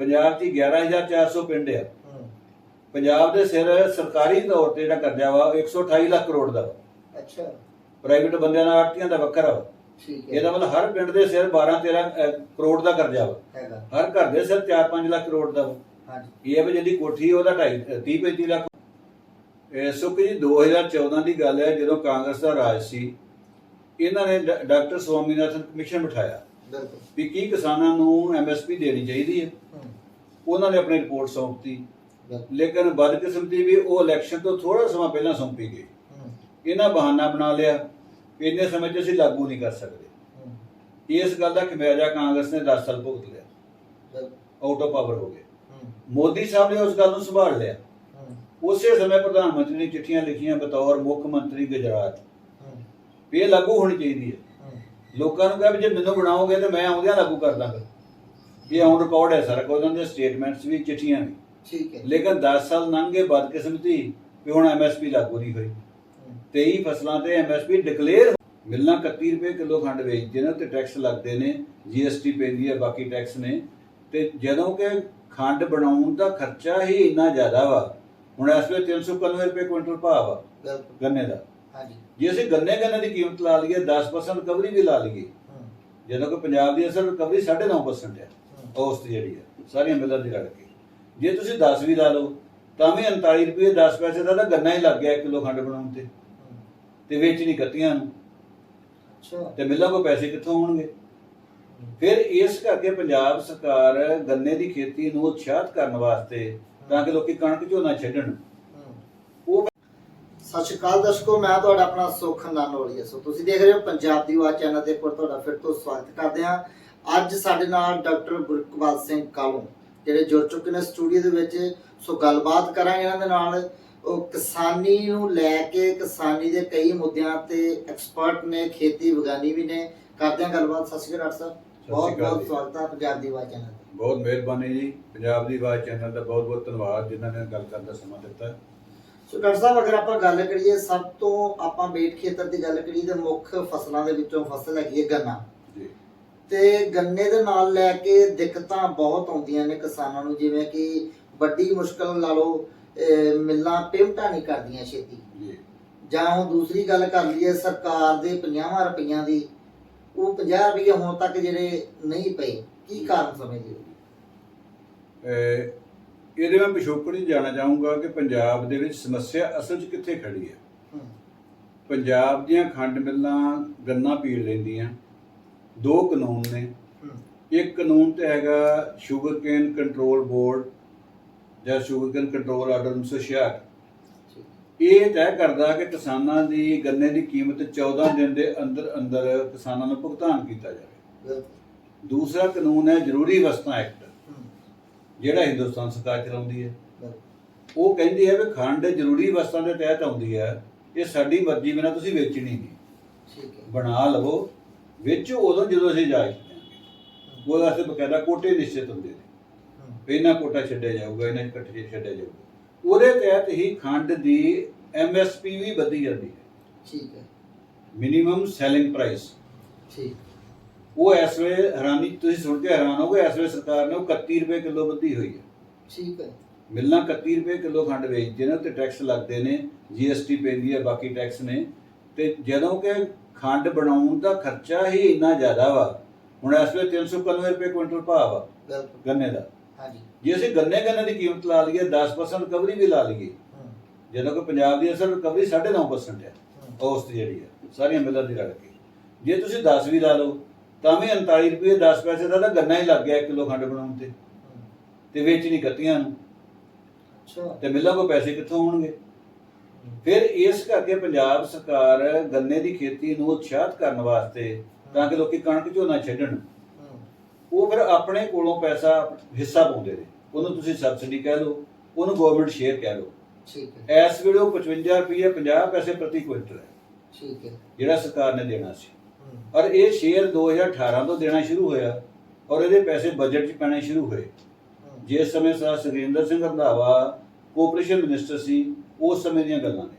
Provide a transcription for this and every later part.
ਪੰਜਾਬ 'ਚ ਹੀ 11400 ਪਿੰਡ ਆ। ਪੰਜਾਬ ਦੇ ਸਿਰ ਸਰਕਾਰੀ ਤੌਰ ਤੇ ਜਿਹੜਾ ਕਰਜ਼ਾ ਵਾ ਉਹ 128 ਲੱਖ ਕਰੋੜ ਦਾ ਵਾ। ਅੱਛਾ। ਪ੍ਰਾਈਵੇਟ ਬੰਦਿਆਂ ਦਾ ਆੜਤੀਆਂ ਦਾ ਵੱਖਰਾ ਵਾ। ਠੀਕ ਹੈ। ਇਹਦਾ ਮਤਲਬ ਹਰ ਪਿੰਡ ਦੇ ਸਿਰ 12 13 ਅਹ, ਕਰੋੜ ਦਾ ਕਰਜ਼ਾ ਵਾ। ਹੈਗਾ। ਹਰ ਘਰ ਦੇ ਸਿਰ 4-5 ਲੱਖ ਕਰੋੜ ਦਾ ਵਾ। ਹਾਂਜੀ। ਇਹ ਵੀ ਜਿਹਦੀ ਕੋਠੀ ਉਹਦਾ 2.5 30-35 ਲੱਖ। ਇਹ ਸੁੱਖ ਜੀ 2014 ਦੀ ਗੱਲ ਹੈ ਜਦੋਂ ਕਾਂਗਰਸ ਦਾ ਰਾਜ ਸੀ ਇਹਨਾਂ ਨੇ ਡਾਕਟਰ ਸਵਾਮੀਨਾਥਨ ਕਮਿਸ਼ਨ ਬਿਠਾਇਆ। ਵੀ ਕੀ ਕਿਸਾਨਾਂ ਨੂੰ ਐਮਐਸਪੀ ਦੇਣੀ ਚਾਹੀਦੀ ਹੈ? ਉਹਨਾਂ ਨੇ ਆਪਣੀ ਰਿਪੋਰਟ ਸੌਂਪਤੀ। ਲੇਕਿਨ ਬਦਕਿਸਮਤੀ ਵੀ ਉਹ ਇਲੈਕਸ਼ਨ ਤੋਂ ਥੋੜਾ ਸਮਾਂ ਪਹਿਲਾਂ ਸੌਂਪੀ ਗਈ। ਇਹਨਾਂ ਬਹਾਨਾ ਬਣਾ ਲਿਆ। ਇੰਨੇ ਸਮੇਂ 'ਚ ਅਸੀਂ ਲਾਗੂ ਨਹੀਂ ਕਰ ਸਕਦੇ। ਇਸ ਗੱਲ ਦਾ ਖਮਿਆਜਾ ਕਾਂਗਰਸ ਨੇ 10 ਸਾਲ ਭੁਗਤ ਲਿਆ। ਆਊਟ ਆਫ ਪਾਵਰ ਹੋ ਗਏ। ਮੋਦੀ ਸਾਹਿਬ ਨੇ ਉਸ ਗੱਲ ਨੂੰ ਸੰਭਾਲ ਲਿਆ। ਉਸੇ ਸਮੇਂ ਪ੍ਰਧਾਨ ਮੰਤਰੀ ਨੇ ਚਿੱਠੀਆਂ ਲਿਖੀਆਂ ਬਤੌਰ ਮੁੱਖ ਮੰਤਰੀ ਗੁਜਰਾਤ। ਇਹ ਲਾਗੂ ਹੋਣੀ ਚਾਹੀਦੀ ਹੂੰ। ਲੋਕਾਂ ਨੂੰ ਕਿਹਾ ਵੀ ਜੇ ਮੈਨੂੰ ਬਣਾਓਗੇ ਤੇ ਮੈਂ ਆਉਂਦਿਆਂ ਲਾਗੂ ਕਰ ਦਾਂਗਾ ਇਹ ਔਨ ਰਿਕਾਰਡ ਹੈ ਸਾਰਾ ਕੁਝ ਉਹਨਾਂ ਦੇ ਸਟੇਟਮੈਂਟਸ ਵੀ ਚਿੱਠੀਆਂ ਵੀ। ਠੀਕ ਹੈ ਲੇਕਿਨ 10 ਸਾਲ ਲੰਘੇ ਬਦਕਿਸਮਤੀ ਵੀ ਹੁਣ ਐਮਐਸਪੀ ਲਾਗੂ ਨਹੀਂ ਹੋਈ। ਹੂੰ। 23 ਫਸਲਾਂ ਤੇ ਐਮਐਸਪੀ ਡਿਕਲੇਅਰ ਮਿਲਣਾ 31 ਰੁਪਏ ਕਿਲੋ ਖੰਡ ਵੇਚਦੇ ਨੇ ਤੇ ਟੈਕਸ ਲੱਗਦੇ ਨੇ ਜੀਐਸਟੀ ਪੈਂਦੀ ਹੈ ਬਾਕੀ ਟੈਕਸ ਨੇ। ਤੇ ਜਦੋਂ ਕਿ ਖੰਡ ਬਣਾਉਣ ਦਾ ਖਰਚਾ ਹੀ ਇੰਨਾ ਜ਼ਿਆਦਾ ਵਾ ਹੁਣ ਇਸ ਵੇਲੇ 391 ਰੁਪਏ ਕੁਇੰਟਲ ਭਾਅ ਵਾ ਗੰਨੇ ਦਾ। ਹਾਂਜੀ। ਜੇ ਅਸੀਂ ਗੰਨੇ ਗੰਨੇ ਦੀ ਕੀਮਤ ਲਾ ਲਈਏ 10% ਰਿਕਵਰੀ ਵੀ ਲਾ ਲਈਏ ਜਦੋਂ ਕਿ ਪੰਜਾਬ ਦੀ ਅਸਲ ਰਿਕਵਰੀ 9.5% ਹੈ ਔਸਤ ਜਿਹੜੀ ਹੈ ਸਾਰੀਆਂ ਮਿਲਾਂ ਦੀ ਰਲ ਕੇ। ਜੇ ਤੁਸੀਂ 10 ਵੀ ਲਾ ਲਓ ਤਾਂ ਵੀ 39 ਰੁਪਏ 10 ਪੈਸੇ ਦਾ ਤਾਂ ਗੰਨਾ ਹੀ ਲੱਗ ਗਿਆ 1 ਕਿਲੋ ਖੰਡ ਬਣਾਉਣ ਤੇ। ਤੇ ਵੇਚਣੀ ਕੱਤੀਆਂ ਨੂੰ ਅੱਛਾ। ਤੇ ਮਿੱਲਾਂ ਕੋ ਪੈਸੇ ਕਿੱਥੋਂ ਆਉਣਗੇ? ਫਿਰ ਇਸ ਕਰਕੇ ਪੰਜਾਬ ਸਰਕਾਰ ਗੰਨੇ ਦੀ ਖੇਤੀ ਨੂੰ ਉਤਸ਼ਾਹਿਤ ਕਰਨ ਵਾਸਤੇ ਤਾਂ ਕਿ ਲੋਕੀ ਕਣਕ ਝੋਨਾ ਛੱਡਣ। ਸਤਿ ਸ਼੍ਰੀ ਅਕਾਲ ਦਰਸ਼ਕੋ ਮੈਂ ਤੁਹਾਡਾ ਆਪਣਾ ਸੁਖ ਨਾਨੋਲੀਆ ਸੋ ਤੁਸੀਂ ਦੇਖ ਰਹੇ ਹੋ ਪੰਜਾਬ ਦੀ ਆਵਾਜ਼ ਚੈਨਲ ਦੇ ਉੱਪਰ ਤੁਹਾਡਾ ਫਿਰ ਤੋਂ ਸਵਾਗਤ ਕਰਦੇ ਹਾਂ। ਅੱਜ ਸਾਡੇ ਨਾਲ ਡਾਕਟਰ ਗੁਰਕਵਾਲ ਸਿੰਘ ਕਾਲੂ ਜਿਹੜੇ ਜੁੜ ਚੁੱਕੇ ਨੇ ਸਟੂਡੀਓ ਦੇ ਵਿੱਚ। ਸੋ ਗੱਲਬਾਤ ਕਰਾਂਗੇ ਇਹਨਾਂ ਦੇ ਨਾਲ। ਉਹ ਕਿਸਾਨੀ ਨੂੰ ਲੈ ਕੇ ਕਿਸਾਨੀ ਦੇ ਕਈ ਮੁੱਦਿਆਂ ਤੇ ਐਕਸਪਰਟ ਨੇ ਖੇਤੀ ਵਿਗਿਆਨੀ ਵੀ ਨੇ। ਕਰਦੇ ਹਾਂ ਗੱਲਬਾਤ। ਸਤਿ ਸ਼੍ਰੀ ਅਕਾਲ ਸਾਹਿਬ ਬਹੁਤ ਬਹੁਤ। ਸਵਾਗਤ ਹੈ ਪੰਜਾਬ ਦੀ ਆਵਾਜ਼ ਚੈਨਲ ਬਹੁਤ ਮਿਹਰਬਾਨੀ ਜੀ। ਪੰਜਾਬ ਦੀ ਆਵਾਜ਼ ਚੈਨਲ ਦਾ ਬਹੁਤ ਬਹੁਤ ਧੰਨਵਾਦ ਜਿਨ੍ਹਾਂ ਨੇ ਗੱਲ ਕਰਨ ਦਾ ਸਮਾਂ ਦਿੱਤਾ। ਸੋ ਡਾਕਟਰ ਸਾਹਿਬ ਅਗਰ ਆਪਾਂ ਗੱਲ ਕਰੀਏ ਸਭ ਤੋਂ ਆਪਾਂ ਬੇਟ ਖੇਤਰ ਦੀ ਗੱਲ ਕਰੀਏ ਤੇ ਮੁੱਖ ਫਸਲਾਂ ਦੇ ਵਿੱਚੋਂ ਫਸਲ ਹੈਗੀ ਹੈ ਗੰਨਾ। ਜੀ। ਤੇ ਗੰਨੇ ਦੇ ਨਾਲ ਲੈ ਕੇ ਦਿੱਕਤਾਂ ਬਹੁਤ ਆਉਂਦੀਆਂ ਨੇ ਕਿਸਾਨਾਂ ਨੂੰ ਜਿਵੇਂ ਕਿ ਵੱਡੀ ਮੁਸ਼ਕਲ ਲਾ ਲਓ ਮਿੱਲਾਂ ਪੇਮਟਾਂ ਨਹੀਂ ਕਰਦੀਆਂ ਛੇਤੀ। ਜੀ। ਜਾਂ ਉਹ ਦੂਸਰੀ ਗੱਲ ਕਰ ਲਈਏ ਸਰਕਾਰ ਦੇ 50 ਰੁਪਈਆਂ ਦੀ ਉਹ 50 ਰੁਪਏ ਹੁਣ ਤੱਕ ਜਿਹੜੇ ਨਹੀਂ ਪਏ ਕੀ ਕਾਰਨ ਸਮਝਦੇ ਹੋ? ਇਹਦੇ ਮੈਂ ਪਿਛੋਕੜ ਹੀ ਜਾਣਾ ਚਾਹੂੰਗਾ ਕਿ ਪੰਜਾਬ ਦੇ ਵਿੱਚ ਸਮੱਸਿਆ ਅਸਲ 'ਚ ਕਿੱਥੇ ਖੜੀ ਹੈ। ਪੰਜਾਬ ਦੀਆਂ ਖੰਡ ਮਿੱਲਾਂ ਗੰਨਾ ਪੀੜ ਲੈਂਦੀਆਂ ਦੋ ਕਾਨੂੰਨ ਨੇ। ਇੱਕ ਕਾਨੂੰਨ ਤੇ ਹੈਗਾ ਸ਼ੂਗਰ ਕੇਨ ਕੰਟਰੋਲ ਬੋਰਡ ਜਾਂ ਸ਼ੂਗਰ ਕੇਨ ਕੰਟਰੋਲ ਆਰਡਰ 1966 ਠੀਕ ਇਹ ਤੈਅ ਕਰਦਾ ਕਿ ਕਿਸਾਨਾਂ ਦੀ ਗੰਨੇ ਦੀ ਕੀਮਤ 14 ਦਿਨ ਦੇ ਅੰਦਰ ਅੰਦਰ ਕਿਸਾਨਾਂ ਨੂੰ ਭੁਗਤਾਨ ਕੀਤਾ ਜਾਵੇ। ਦੂਸਰਾ ਕਾਨੂੰਨ ਹੈ ਜ਼ਰੂਰੀ ਵਸਤਾਂ ਐਕਟ। ਜਿਹੜਾ ਹਿੰਦੁਸਤਾਨ ਸਰਕਾਰ ਚਲਾਉਂਦੀ ਹੈ। ਉਹ ਕਹਿੰਦੀ ਹੈ ਵੀ ਖੰਡ ਜ਼ਰੂਰੀ ਵਸਤਾਂ ਦੇ ਤਹਿਤ ਆਉਂਦੀ ਹੈ। ਇਹ ਸਾਡੀ ਮਰਜ਼ੀ ਬਿਨਾਂ ਤੁਸੀਂ ਵੇਚਣੀ ਨਹੀਂ। ਠੀਕ ਹੈ। ਬਣਾ ਲਵੋ। ਵੇਚੋ ਉਦੋਂ ਜਦੋਂ ਅਸੀਂ ਦਿਆਂਗੇ ਉਹਦੇ ਵਾਸਤੇ ਬਕਾਇਦਾ ਕੋਟੇ ਨਿਸ਼ਚਿਤ ਹੁੰਦੇ ਨੇ। ਇਹਨਾਂ ਕੋਟਾ ਛੱਡਿਆ ਜਾਊਗਾ ਇਹਨਾਂ ਇਕੱਠੇ ਛੱਡਿਆ ਜਾਊਗਾ। ਉਹਦੇ ਤਹਿਤ ਹੀ ਖੰਡ ਦੀ ਐਮਐਸਪੀ ਵੀ ਵਧੀ ਜਾਂਦੀ ਹੈ। ਠੀਕ ਹੈ। ਮਿਨੀਮਮ ਸੈਲਿੰਗ ਪ੍ਰਾਈਸ ਠੀਕ। ਉਹ ਇਸ ਵੇਲੇ ਹੈਰਾਨੀ ਤੁਸੀਂ ਸੁਣ ਕੇ ਹੈਰਾਨ ਹੋਗੇ ਇਸ ਵੇਲੇ ਸਰਕਾਰ ਨੇ ਉਹ 31 ਰੁਪਏ ਕਿਲੋ ਵਧੀ ਹੋਈ ਹੈ। ਠੀਕ ਹੈ। ਮਿਲਣਾ 31 ਰੁਪਏ ਕਿਲੋ ਖੰਡ ਵੇਚਦੇ ਨੇ ਤੇ ਟੈਕਸ ਲੱਗਦੇ ਨੇ ਜੀਐਸਟੀ ਪੈਂਦੀ ਹੈ ਬਾਕੀ ਟੈਕਸ ਨੇ। ਤੇ ਜਦੋਂ ਕਿ ਖੰਡ ਬਣਾਉਣ ਦਾ ਖਰਚਾ ਹੀ ਇੰਨਾ ਜ਼ਿਆਦਾ ਵਾ ਹੁਣ ਇਸ ਵੇਲੇ 391 ਰੁਪਏ ਕੁਇੰਟਲ ਭਾਅ ਵਾ ਬਿਲਕੁਲ। ਗੰਨੇ ਦਾ। ਹਾਂਜੀ। ਜੇ ਅਸੀਂ ਗੰਨੇ ਗੰਨੇ ਦੀ ਕੀਮਤ ਲਾ ਲਈਏ 10% ਰਿਕਵਰੀ ਵੀ ਲਾ ਲਈਏ ਜਦੋਂ ਕਿ ਪੰਜਾਬ ਦੀ ਅਸਲ ਰਿਕਵਰੀ 9.5% ਹੈ ਔਸਤ ਜਿਹੜੀ ਹੈ ਸਾਰੀਆਂ ਮਿਲਾਂ ਦੀ ਰਲ ਕੇ ਜੇ ਤੁਸੀਂ 10 ਵੀ ਲਾ ਲਓ ਤਾਂ ਵੀ 39 ਰੁਪਏ 10 ਪੈਸੇ ਦਾ ਤਾਂ ਗੰਨਾ ਹੀ ਲੱਗ ਗਿਆ 1 ਕਿਲੋ ਖੰਡ ਬਣਾਉਣ ਤੇ। ਤੇ ਵੇਚਣੀ ਕੱਤੀਆਂ ਨੂੰ। ਅੱਛਾ। ਤੇ ਮਿੱਲਾਂ ਕੋ ਪੈਸੇ ਕਿੱਥੋਂ ਆਉਣਗੇ? ਫਿਰ ਇਸ ਕਰਕੇ ਪੰਜਾਬ ਸਰਕਾਰ ਗੰਨੇ ਦੀ ਖੇਤੀ ਨੂੰ ਉਤਸ਼ਾਹਿਤ ਕਰਨ ਵਾਸਤੇ ਤਾਂ ਕਿ ਲੋਕੀ ਕਣਕ ਝੋਨਾ ਛੱਡਣ। ਉਹ ਫਿਰ ਆਪਣੇ ਕੋਲੋਂ ਪੈਸਾ ਹਿੱਸਾ ਪਾਉਂਦੇ ਨੇ। ਉਹਨੂੰ ਤੁਸੀਂ ਸਬਸਿਡੀ ਕਹਿ ਲਓ ਉਹਨੂੰ ਗਵਰਨਮੈਂਟ ਸ਼ੇਅਰ ਕਹਿ ਲਓ। ਠੀਕ ਹੈ। ਇਸ ਵੇਲੇ ਉਹ 55 ਰੁਪਏ 50 ਪੈਸੇ ਪ੍ਰਤੀ ਕੁਇੰਟਲ ਹੈ। ਠੀਕ ਹੈ। ਜਿਹੜਾ ਸਰਕਾਰ ਨੇ ਦੇਣਾ ਸੀ। ਔਰ ਇਹ ਸ਼ੇਅਰ 2018 ਤੋਂ ਦੇਣਾ ਸ਼ੁਰੂ ਹੋਇਆ ਔਰ ਇਹਦੇ ਪੈਸੇ ਬਜਟ 'ਚ ਪੈਣੇ ਸ਼ੁਰੂ ਹੋਏ। ਜਿਸ ਸਮੇਂ sir Sukhinder Singh Randhawa cooperation minister ਸੀ ਉਸ ਸਮੇਂ ਦੀਆਂ ਗੱਲਾਂ ਨੇ।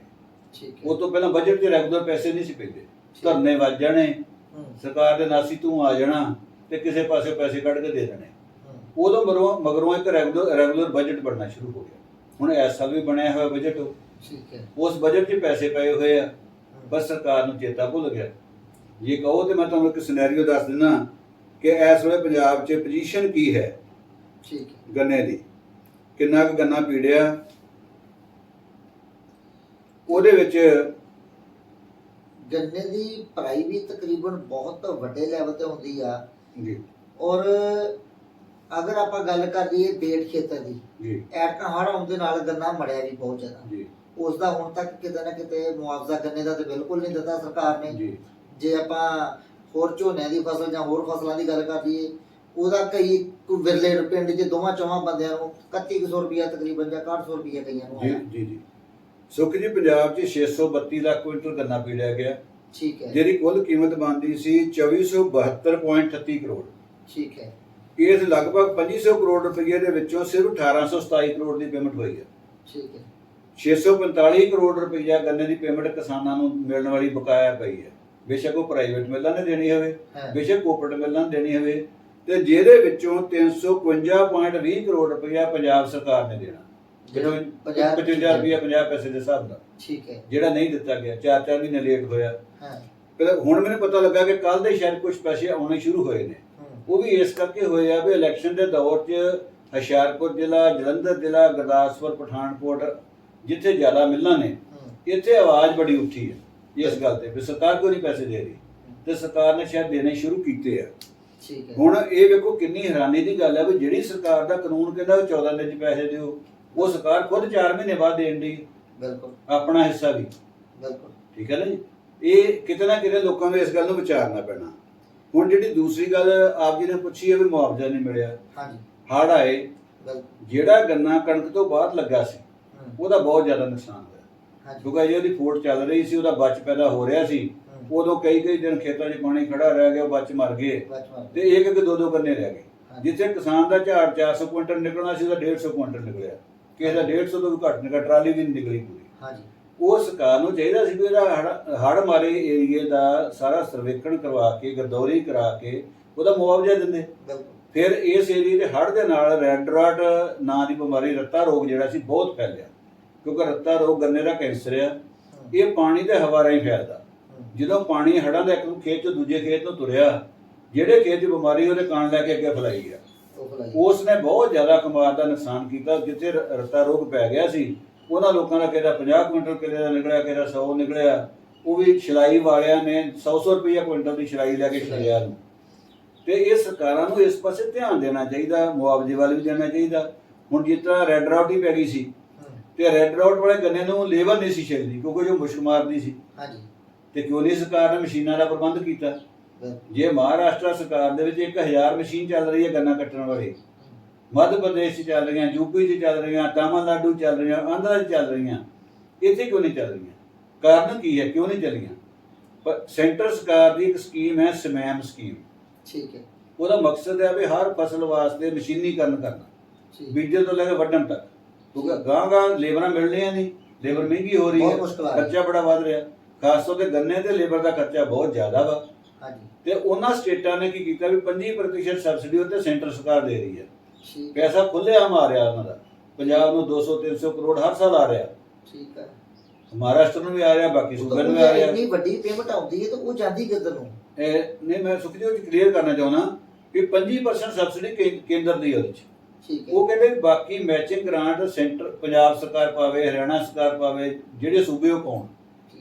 ਠੀਕ ਹੈ। ਉਹ ਤੋਂ ਪਹਿਲਾਂ ਬਜਟ 'ਚ ਰੈਗੂਲਰ ਪੈਸੇ ਨਹੀਂ ਸੀ ਪੈਂਦੇ। ਧਰਨੇ ਵੱਜ ਜਾਣੇ ਸਰਕਾਰ ਦੇ ਨਾਸੀ ਤੂੰ ਆ ਜਾਣਾ ਤੇ ਕਿਸੇ ਪਾਸੇ ਪੈਸੇ ਕੱਢ ਕੇ ਦੇ ਦੇਣੇ। ਉਦੋਂ ਮਗਰੋਂ ਮਗਰੋਂ ਇੱਕ ਰੈਗੂਲਰ ਰੈਗੂਲਰ ਬਜਟ ਬਣਨਾ ਸ਼ੁਰੂ ਹੋ ਗਿਆ। ਹੁਣ ਸਾਲ ਵੀ ਬਣਿਆ ਹੋਇਆ ਬਜਟ ਠੀਕ ਹੈ। ਉਸ ਬਜਟ 'ਚ ਪੈਸੇ ਪਏ ਹੋਏ ਆ ਪਰ ਸਰਕਾਰ ਨੂੰ ਚੇਤਾ ਭੁੱਲ ਗਿਆ। ਜੇ ਕਹੋ ਤੇ ਮੈਂ ਤੁਹਾਨੂੰ ਇੱਕ ਸਿਨੈਰੀਓ ਦੱਸ ਦਿੰਦਾ ਕਿ ਇਸ ਵੇਲੇ ਪੰਜਾਬ 'ਚ ਪੋਜੀਸ਼ਨ ਕੀ ਹੈ? ਠੀਕ ਹੈ। ਗੰਨੇ ਦੀ। ਕਿੰਨਾ ਕੁ ਗੰਨਾ ਪੀੜਿਆ? ਉਹਦੇ ਵਿੱਚ ਗੰਨੇ ਦੀ ਭਰਾਈ ਵੀ ਤਕਰੀਬਨ ਬਹੁਤ ਵੱਡੇ ਲੈਵਲ ਤੇ ਹੁੰਦੀ ਆ। ਜੀ। ਔਰ ਅਗਰ ਆਪਾਂ ਗੱਲ ਕਰ ਲਈਏ ਬੇੜ ਖੇਤਰ ਦੀ ਜੀ। ਐਟਕਾਂ ਹੜ ਆਉਣ ਦੇ ਨਾਲ ਗੰਨਾ ਮੜਿਆ ਵੀ ਬਹੁਤ ਜ਼ਿਆਦਾ। ਜੀ। ਉਸ ਦਾ ਹੁਣ ਤੱਕ ਕਿਤੇ ਨਾ ਕਿਤੇ ਮੁਆਵਜ਼ਾ ਗੰਨੇ ਦਾ ਤੇ ਬਿਲਕੁਲ ਨਹੀਂ ਦਿੱਤਾ ਸਰਕਾਰ ਨੇ। ਜੀ। ਜੇ ਆਪਾਂ ਹੋਰ ਝੋਨੇ ਦੀ ਫਸਲ ਜਾਂ ਹੋਰ ਫਸਲਾਂ ਦੀ ਗੱਲ ਕਰ ਲਈਏ ਉਹਦਾ ਕਈ ਵਿਰਲੇ ਪਿੰਡ 'ਚ ਦੋਵਾਂ ਚੌਵਾਂ ਬੰਦਿਆਂ ਨੂੰ 3100 ਰੁਪਇਆ ਤਕਰੀਬਨ ਜਾਂ 6100 ਰੁਪਇਆ ਕਈਆਂ ਨੂੰ ਜੀ ਆਇਆ। ਜੀ ਜੀ ਸੁੱਖ ਜੀ ਪੰਜਾਬ 'ਚ 632 ਲੱਖ ਕੁਇੰਟਲ ਗੰਨਾ ਪੀੜਿਆ ਗਿਆ। ਠੀਕ ਹੈ। ਜਿਹਦੀ ਕੁੱਲ ਕੀਮਤ ਬਣਦੀ ਸੀ 2472.38 ਕਰੋੜ। ਠੀਕ ਹੈ। ਇਸ ਲਗਭਗ 2500 ਕਰੋੜ ਰੁਪਏ ਦੇ ਵਿੱਚੋਂ ਸਿਰਫ 1827 ਕਰੋੜ ਦੀ ਪੇਮੈਂਟ ਹੋਈ ਹੈ। ਠੀਕ ਹੈ। 645 ਕਰੋੜ ਰੁਪਈਆ ਗੰਨੇ ਦੀ ਪੇਮੈਂਟ ਕਿਸਾਨਾਂ ਨੂੰ ਮਿਲਣ ਵਾਲੀ ਬਕਾਇਆ ਪਈ ਹੈ। ਬੇਸ਼ੱਕ ਉਹ ਪ੍ਰਾਈਵੇਟ ਮਿੱਲਾਂ ਨੇ ਦੇਣੀ ਹੋਵੇ ਹੈ। ਬੇਸ਼ੱਕ ਕੋਪਰੇਟ ਮਿੱਲਾਂ ਨੇ ਦੇਣੀ ਹੋਵੇ ਤੇ ਜਿਹਦੇ ਵਿੱਚੋਂ 352.20 ਕਰੋੜ ਰੁਪਈਆ ਪੰਜਾਬ ਸਰਕਾਰ ਨੇ ਦੇਣਾ। ਜਿਹੜਾ 55 ਰੁਪਈਆ 50 ਪੈਸੇ ਦੇ ਹਿਸਾਬ ਨਾਲ। ਠੀਕ ਹੈ। ਜਿਹੜਾ ਨਹੀਂ ਦਿੱਤਾ ਗਿਆ ਚਾਰ ਚਾਰ ਮਹੀਨੇ ਲੇਟ ਹੋਇਆ। ਹਾਂ। ਪਰ ਹੁਣ ਮੈਨੂੰ ਪਤਾ ਲੱਗਾ ਕਿ ਕੱਲ ਦੇ ਸ਼ਾਇਦ ਕੁਝ ਪੈਸੇ ਆਉਣੇ ਸ਼ੁਰੂ ਹੋਏ ਨੇ। ਉਹ ਵੀ ਇਸ ਕਰਕੇ ਹੋਏ ਆ ਵੀ ਇਲੈਕਸ਼ਨ ਦੇ ਦੌਰ 'ਚ ਹੁਸ਼ਿਆਰਪੁਰ ਜ਼ਿਲ੍ਹਾ ਜਲੰਧਰ ਜ਼ਿਲ੍ਹਾ ਗੁਰਦਾਸਪੁਰ ਪਠਾਨਕੋਟ ਜਿੱਥੇ ਜ਼ਿਆਦਾ ਮਿਲਾਂ ਨੇ ਇੱਥੇ ਆਵਾਜ਼ ਬੜੀ ਉੱਠੀ ਹੈ। ਇਸ ਗੱਲ ਤੇ ਵੀ ਸਰਕਾਰ ਕੋਈ ਨਹੀਂ ਪੈਸੇ ਦੇ ਰਹੀ। ਤੇ ਸਰਕਾਰ ਨੇ ਸ਼ਾਇਦ ਦੇਣੇ ਸ਼ੁਰੂ ਕੀਤੇ ਆ। ਠੀਕ ਹੈ। ਹੁਣ ਇਹ ਵੇਖੋ ਕਿੰਨੀ ਹੈਰਾਨੀ ਦੀ ਗੱਲ ਹੈ ਵੀ ਜਿਹੜੀ ਸਰਕਾਰ ਦਾ ਕਾਨੂੰਨ ਕਹਿੰਦਾ ਉਹ 14 ਦਿਨ ਚ ਪੈਸੇ ਦਿਓ ਉਹ ਸਰਕਾਰ ਖੁਦ 4 ਮਹੀਨੇ ਬਾਅਦ ਦੇਣ ਦੀ ਬਿਲਕੁਲ। ਆਪਣਾ ਹਿੱਸਾ ਵੀ। ਬਿਲਕੁਲ। ਠੀਕ ਹੈ ਨਾ ਜੀ? ਇਹ ਕਿਤੇ ਨਾ ਕਿਤੇ ਲੋਕਾਂ ਨੂੰ ਇਸ ਗੱਲ ਨੂੰ ਵਿਚਾਰਨਾ ਪੈਣਾ। ਹੁਣ ਜਿਹੜੀ ਦੂਸਰੀ ਗੱਲ ਆਪ ਜੀ ਨੇ ਪੁੱਛੀ ਹੈ ਵੀ ਮੁਆਵਜ਼ਾ ਨਹੀਂ ਮਿਲਿਆ। ਹਾਂਜੀ। ਹੜ੍ਹ ਆਏ। ਜਿਹੜਾ ਗੰਨਾ ਕਣਕ ਤੋਂ ਬਾਅਦ ਲੱਗਾ ਸੀ ਉਹਦਾ ਬਹੁਤ ਜ਼ਿਆਦਾ ਨੁਕਸਾਨ। ਕਿਉਂਕਿ ਜੇ ਉਹਦੀ ਫੋਟ ਚੱਲ ਰਹੀ ਸੀ ਉਹਦਾ ਬਚ ਪੈਦਾ ਹੋ ਰਿਹਾ ਸੀ ਉਦੋਂ ਕਈ ਕਈ ਦਿਨ ਖੇਤਾਂ 'ਚ ਪਾਣੀ ਖੜਾ ਰਹਿ ਗਿਆ ਬਚ ਮਰ ਗਏ। ਤੇ ਇੱਕ ਇੱਕ ਦੋ ਦੋ ਗੰਨੇ ਰਹਿ ਗਏ। ਜਿੱਥੇ ਕਿਸਾਨ ਦਾ ਝਾੜ 400 ਕੁਇੰਟਲ ਨਿਕਲਣਾ ਸੀ ਉਹਦਾ 150 ਕੁਇੰਟਲ ਨਿਕਲਿਆ। ਕਿਸੇ ਦਾ 150 ਤੋਂ ਵੀ ਘੱਟ ਨਿਕਲਿਆ ਟਰਾਲੀ ਵੀ ਨਹੀਂ ਨਿਕਲੀ ਪੂਰੀ। ਹਾਂਜੀ। ਉਹ ਸਰਕਾਰ ਨੂੰ ਚਾਹੀਦਾ ਸੀ ਵੀ ਇਹਦਾ ਹੜ ਮਾਰੇ ਏਰੀਏ ਦਾ ਸਾਰਾ ਸਰਵੇਖਣ ਕਰਵਾ ਕੇ ਗਰਦੌਰੀ ਕਰਾ ਕੇ ਉਹਦਾ ਮੁਆਵਜ਼ਾ ਦਿੰਦੇ। ਫਿਰ ਇਸ ਏਰੀਏ ਦੇ ਹੜ ਦੇ ਨਾਲ ਰੈੱਡ ਰਾਟ ਨਾਂ ਦੀ ਬਿਮਾਰੀ ਰੱਤਾ ਰੋਗ ਜਿਹੜਾ ਸੀ ਬਹੁਤ ਫੈਲਿਆ। ਕਿਉਂਕਿ ਰੱਤਾ ਰੋਗ ਗੰਨੇ ਦਾ ਕੈਂਸਰ ਆ ਇਹ ਪਾਣੀ ਦੇ ਹਵਾ ਰਾਹੀਂ ਫੈਲਦਾ। ਜਦੋਂ ਪਾਣੀ ਹੜਾਂ ਦਾ ਇੱਕ ਖੇਤ ਤੋਂ ਦੂਜੇ ਖੇਤ ਨੂੰ ਤੁਰਿਆ ਜਿਹੜੇ ਖੇਤ 'ਚ ਬਿਮਾਰੀ ਉਹਦੇ ਕਾਣ ਲੈ ਕੇ ਅੱਗੇ ਫੈਲਾਈ ਭਲਾਈ ਉਸ ਨੇ ਬਹੁਤ ਜ਼ਿਆਦਾ ਕਮਾਦ ਦਾ ਨੁਕਸਾਨ ਕੀਤਾ ਜਿੱਥੇ ਰੱਤਾ ਰੋਗ ਪੈ ਗਿਆ ਸੀ ਉਹਨਾਂ ਲੋਕਾਂ ਦਾ ਕਿਹਦਾ 50 ਕੁਇੰਟਲ ਕਿਹਦੇ ਦਾ ਨਿਕਲਿਆ ਕਿਹਦਾ 100 ਨਿਕਲਿਆ ਉਹ ਵੀ ਛਲਾਈ ਵਾਲਿਆਂ ਨੇ 100-100 ਰੁਪਈਆ ਕੁਇੰਟਲ ਦੀ ਛਲਾਈ ਲੈ ਕੇ ਛਲਿਆ ਨੂੰ ਤੇ ਇਹ ਸਰਕਾਰਾਂ ਨੂੰ ਇਸ ਪਾਸੇ ਧਿਆਨ ਦੇਣਾ ਚਾਹੀਦਾ ਮੁਆਵਜ਼ੇ ਵੱਲ ਵੀ ਦੇਣਾ ਚਾਹੀਦਾ। ਹੁਣ ਜਿਸ ਤਰ੍ਹਾਂ ਰੈੱਡ ਰਾਊਟ ਹੀ ਪੈ ਗਈ ਸੀ ਤੇ ਰੈੱਡ ਰਾਊਟ ਵਾਲੇ ਗੰਨੇ ਨੂੰ ਲੇਬਰ ਨਹੀਂ ਸੀ ਛਿਲਦੀ ਕਿਉਂਕਿ ਜੋ ਮੁਸ਼ਕ ਮਾਰਦੀ ਸੀ। ਹਾਂਜੀ। ਤੇ ਕਿਉਂ ਨਹੀਂ ਸਰਕਾਰ ਨੇ ਮਸ਼ੀਨਾਂ ਦਾ ਪ੍ਰਬੰਧ ਕੀਤਾ? ਜੇ ਮਹਾਰਾਸ਼ਟਰ ਸਰਕਾਰ ਦੇ ਵਿੱਚ 1000 ਮਸ਼ੀਨ ਚੱਲ ਰਹੀ ਹੈ ਗੰਨਾ ਕੱਟਣ ਵਾਲੀ ਮੱਧ ਪ੍ਰਦੇਸ਼ 'ਚ ਚੱਲ ਰਹੀਆਂ ਯੂਪੀ 'ਚ ਚੱਲ ਰਹੀਆਂ ਤਾਮਿਲਨਾਡੂ ਚੱਲ ਰਹੀਆਂ ਆਂਧਰਾ 'ਚ ਚੱਲ ਰਹੀਆਂ ਇੱਥੇ ਕਿਉਂ ਨਹੀਂ ਚੱਲ ਰਹੀਆਂ? ਕਾਰਨ ਕੀ ਹੈ? ਕਿਉਂ ਨਹੀਂ ਚੱਲੀਆਂ? ਪਰ ਸੈਂਟਰ ਸਰਕਾਰ ਦੀ ਇੱਕ ਸਕੀਮ ਹੈ ਸਮੈਮ ਸਕੀਮ। ਠੀਕ ਹੈ। ਉਹਦਾ ਮਕਸਦ ਹੈ ਵੀ ਹਰ ਫਸਲ ਵਾਸਤੇ ਮਸ਼ੀਨੀਕਰਨ ਕਰਨਾ। ਬੀਜਣ ਤੋਂ ਲੈ ਕੇ ਵੱਢਣ ਤੱਕ। ਕਿਉਂਕਿ ਗਾਂ ਗਾਂ ਲੇਬਰਾਂ ਮਿਲਣੀਆਂ ਨਹੀਂ ਲੇਬਰ ਮਹਿੰਗੀ ਹੋ ਰਹੀ ਬਹੁਤ ਹੈ ਮੁਸ਼ਕਲ ਆ ਰਹੀ ਹੈ। ਖਰਚਾ ਬੜਾ ਵੱਧ ਰਿਹਾ। ਖਾਸ ਤੌਰ ਤੇ ਗੰਨੇ ਤੇ ਲੇਬਰ ਦਾ ਖਰਚਾ ਬਹੁਤ ਜ਼ਿਆਦਾ ਵਾ। ਹਾਂਜੀ। ਤੇ ਉਹਨਾਂ ਸਟੇਟਾਂ ਨੇ ਕੀ ਕੀਤਾ ਵੀ 25% ਸਬਸਿਡੀ ਉੱਤੇ ਸੈਂਟਰ ਸਰਕਾਰ ਦੇ ਰਹੀ ਹੈ। ਠੀਕ। ਪੈਸਾ ਖੁੱਲ੍ਹੇਆਮ ਆ ਰਿਹਾ ਉਹਨਾਂ ਦਾ। ਪੰਜਾਬ ਨੂੰ 200 300 ਕਰੋੜ ਹਰ ਸਾਲ ਆ ਰਿਹਾ। ਠੀਕ ਹੈ। ਮਹਾਰਾਸ਼ਟਰ ਨੂੰ ਵੀ ਆ ਰਿਹਾ ਬਾਕੀ ਉਹ ਸੂਬੇ ਤਾਂ ਨੂੰ ਵੀ ਆ ਰਿਹਾ। ਇੰਨੀ ਵੱਡੀ ਪੇਮੈਂਟ ਆਉਂਦੀ ਹੈ ਤਾਂ ਉਹ ਜਾਂਦੀ ਕਿੱਧਰ ਨੂੰ? ਇਹ ਨਹੀਂ ਮੈਂ ਸੁਖਦੇਵ ਜੀ ਕਲੀਅਰ ਕਰਨਾ ਚਾਹੁੰਦਾ ਕਿ 25% ਸਬਸਿਡੀ ਕੇ- ਕੇਂਦਰ ਦੀ ਉਹਦੇ ਚ। ਠੀਕ ਹੈ। ਉਹ ਕਹਿੰਦੇ ਵੀ ਬਾਕੀ ਮੈਚਿੰਗ ਗ੍ਰਾਂਟ ਸੈਂਟਰ ਪੰਜਾਬ ਸਰਕਾਰ ਪਾਵੇ ਹਰਿਆਣਾ ਸਰਕਾਰ ਪਾਵੇ ਜਿਹੜੇ ਸੂਬੇ ਉਹ ਪਾਉਣ।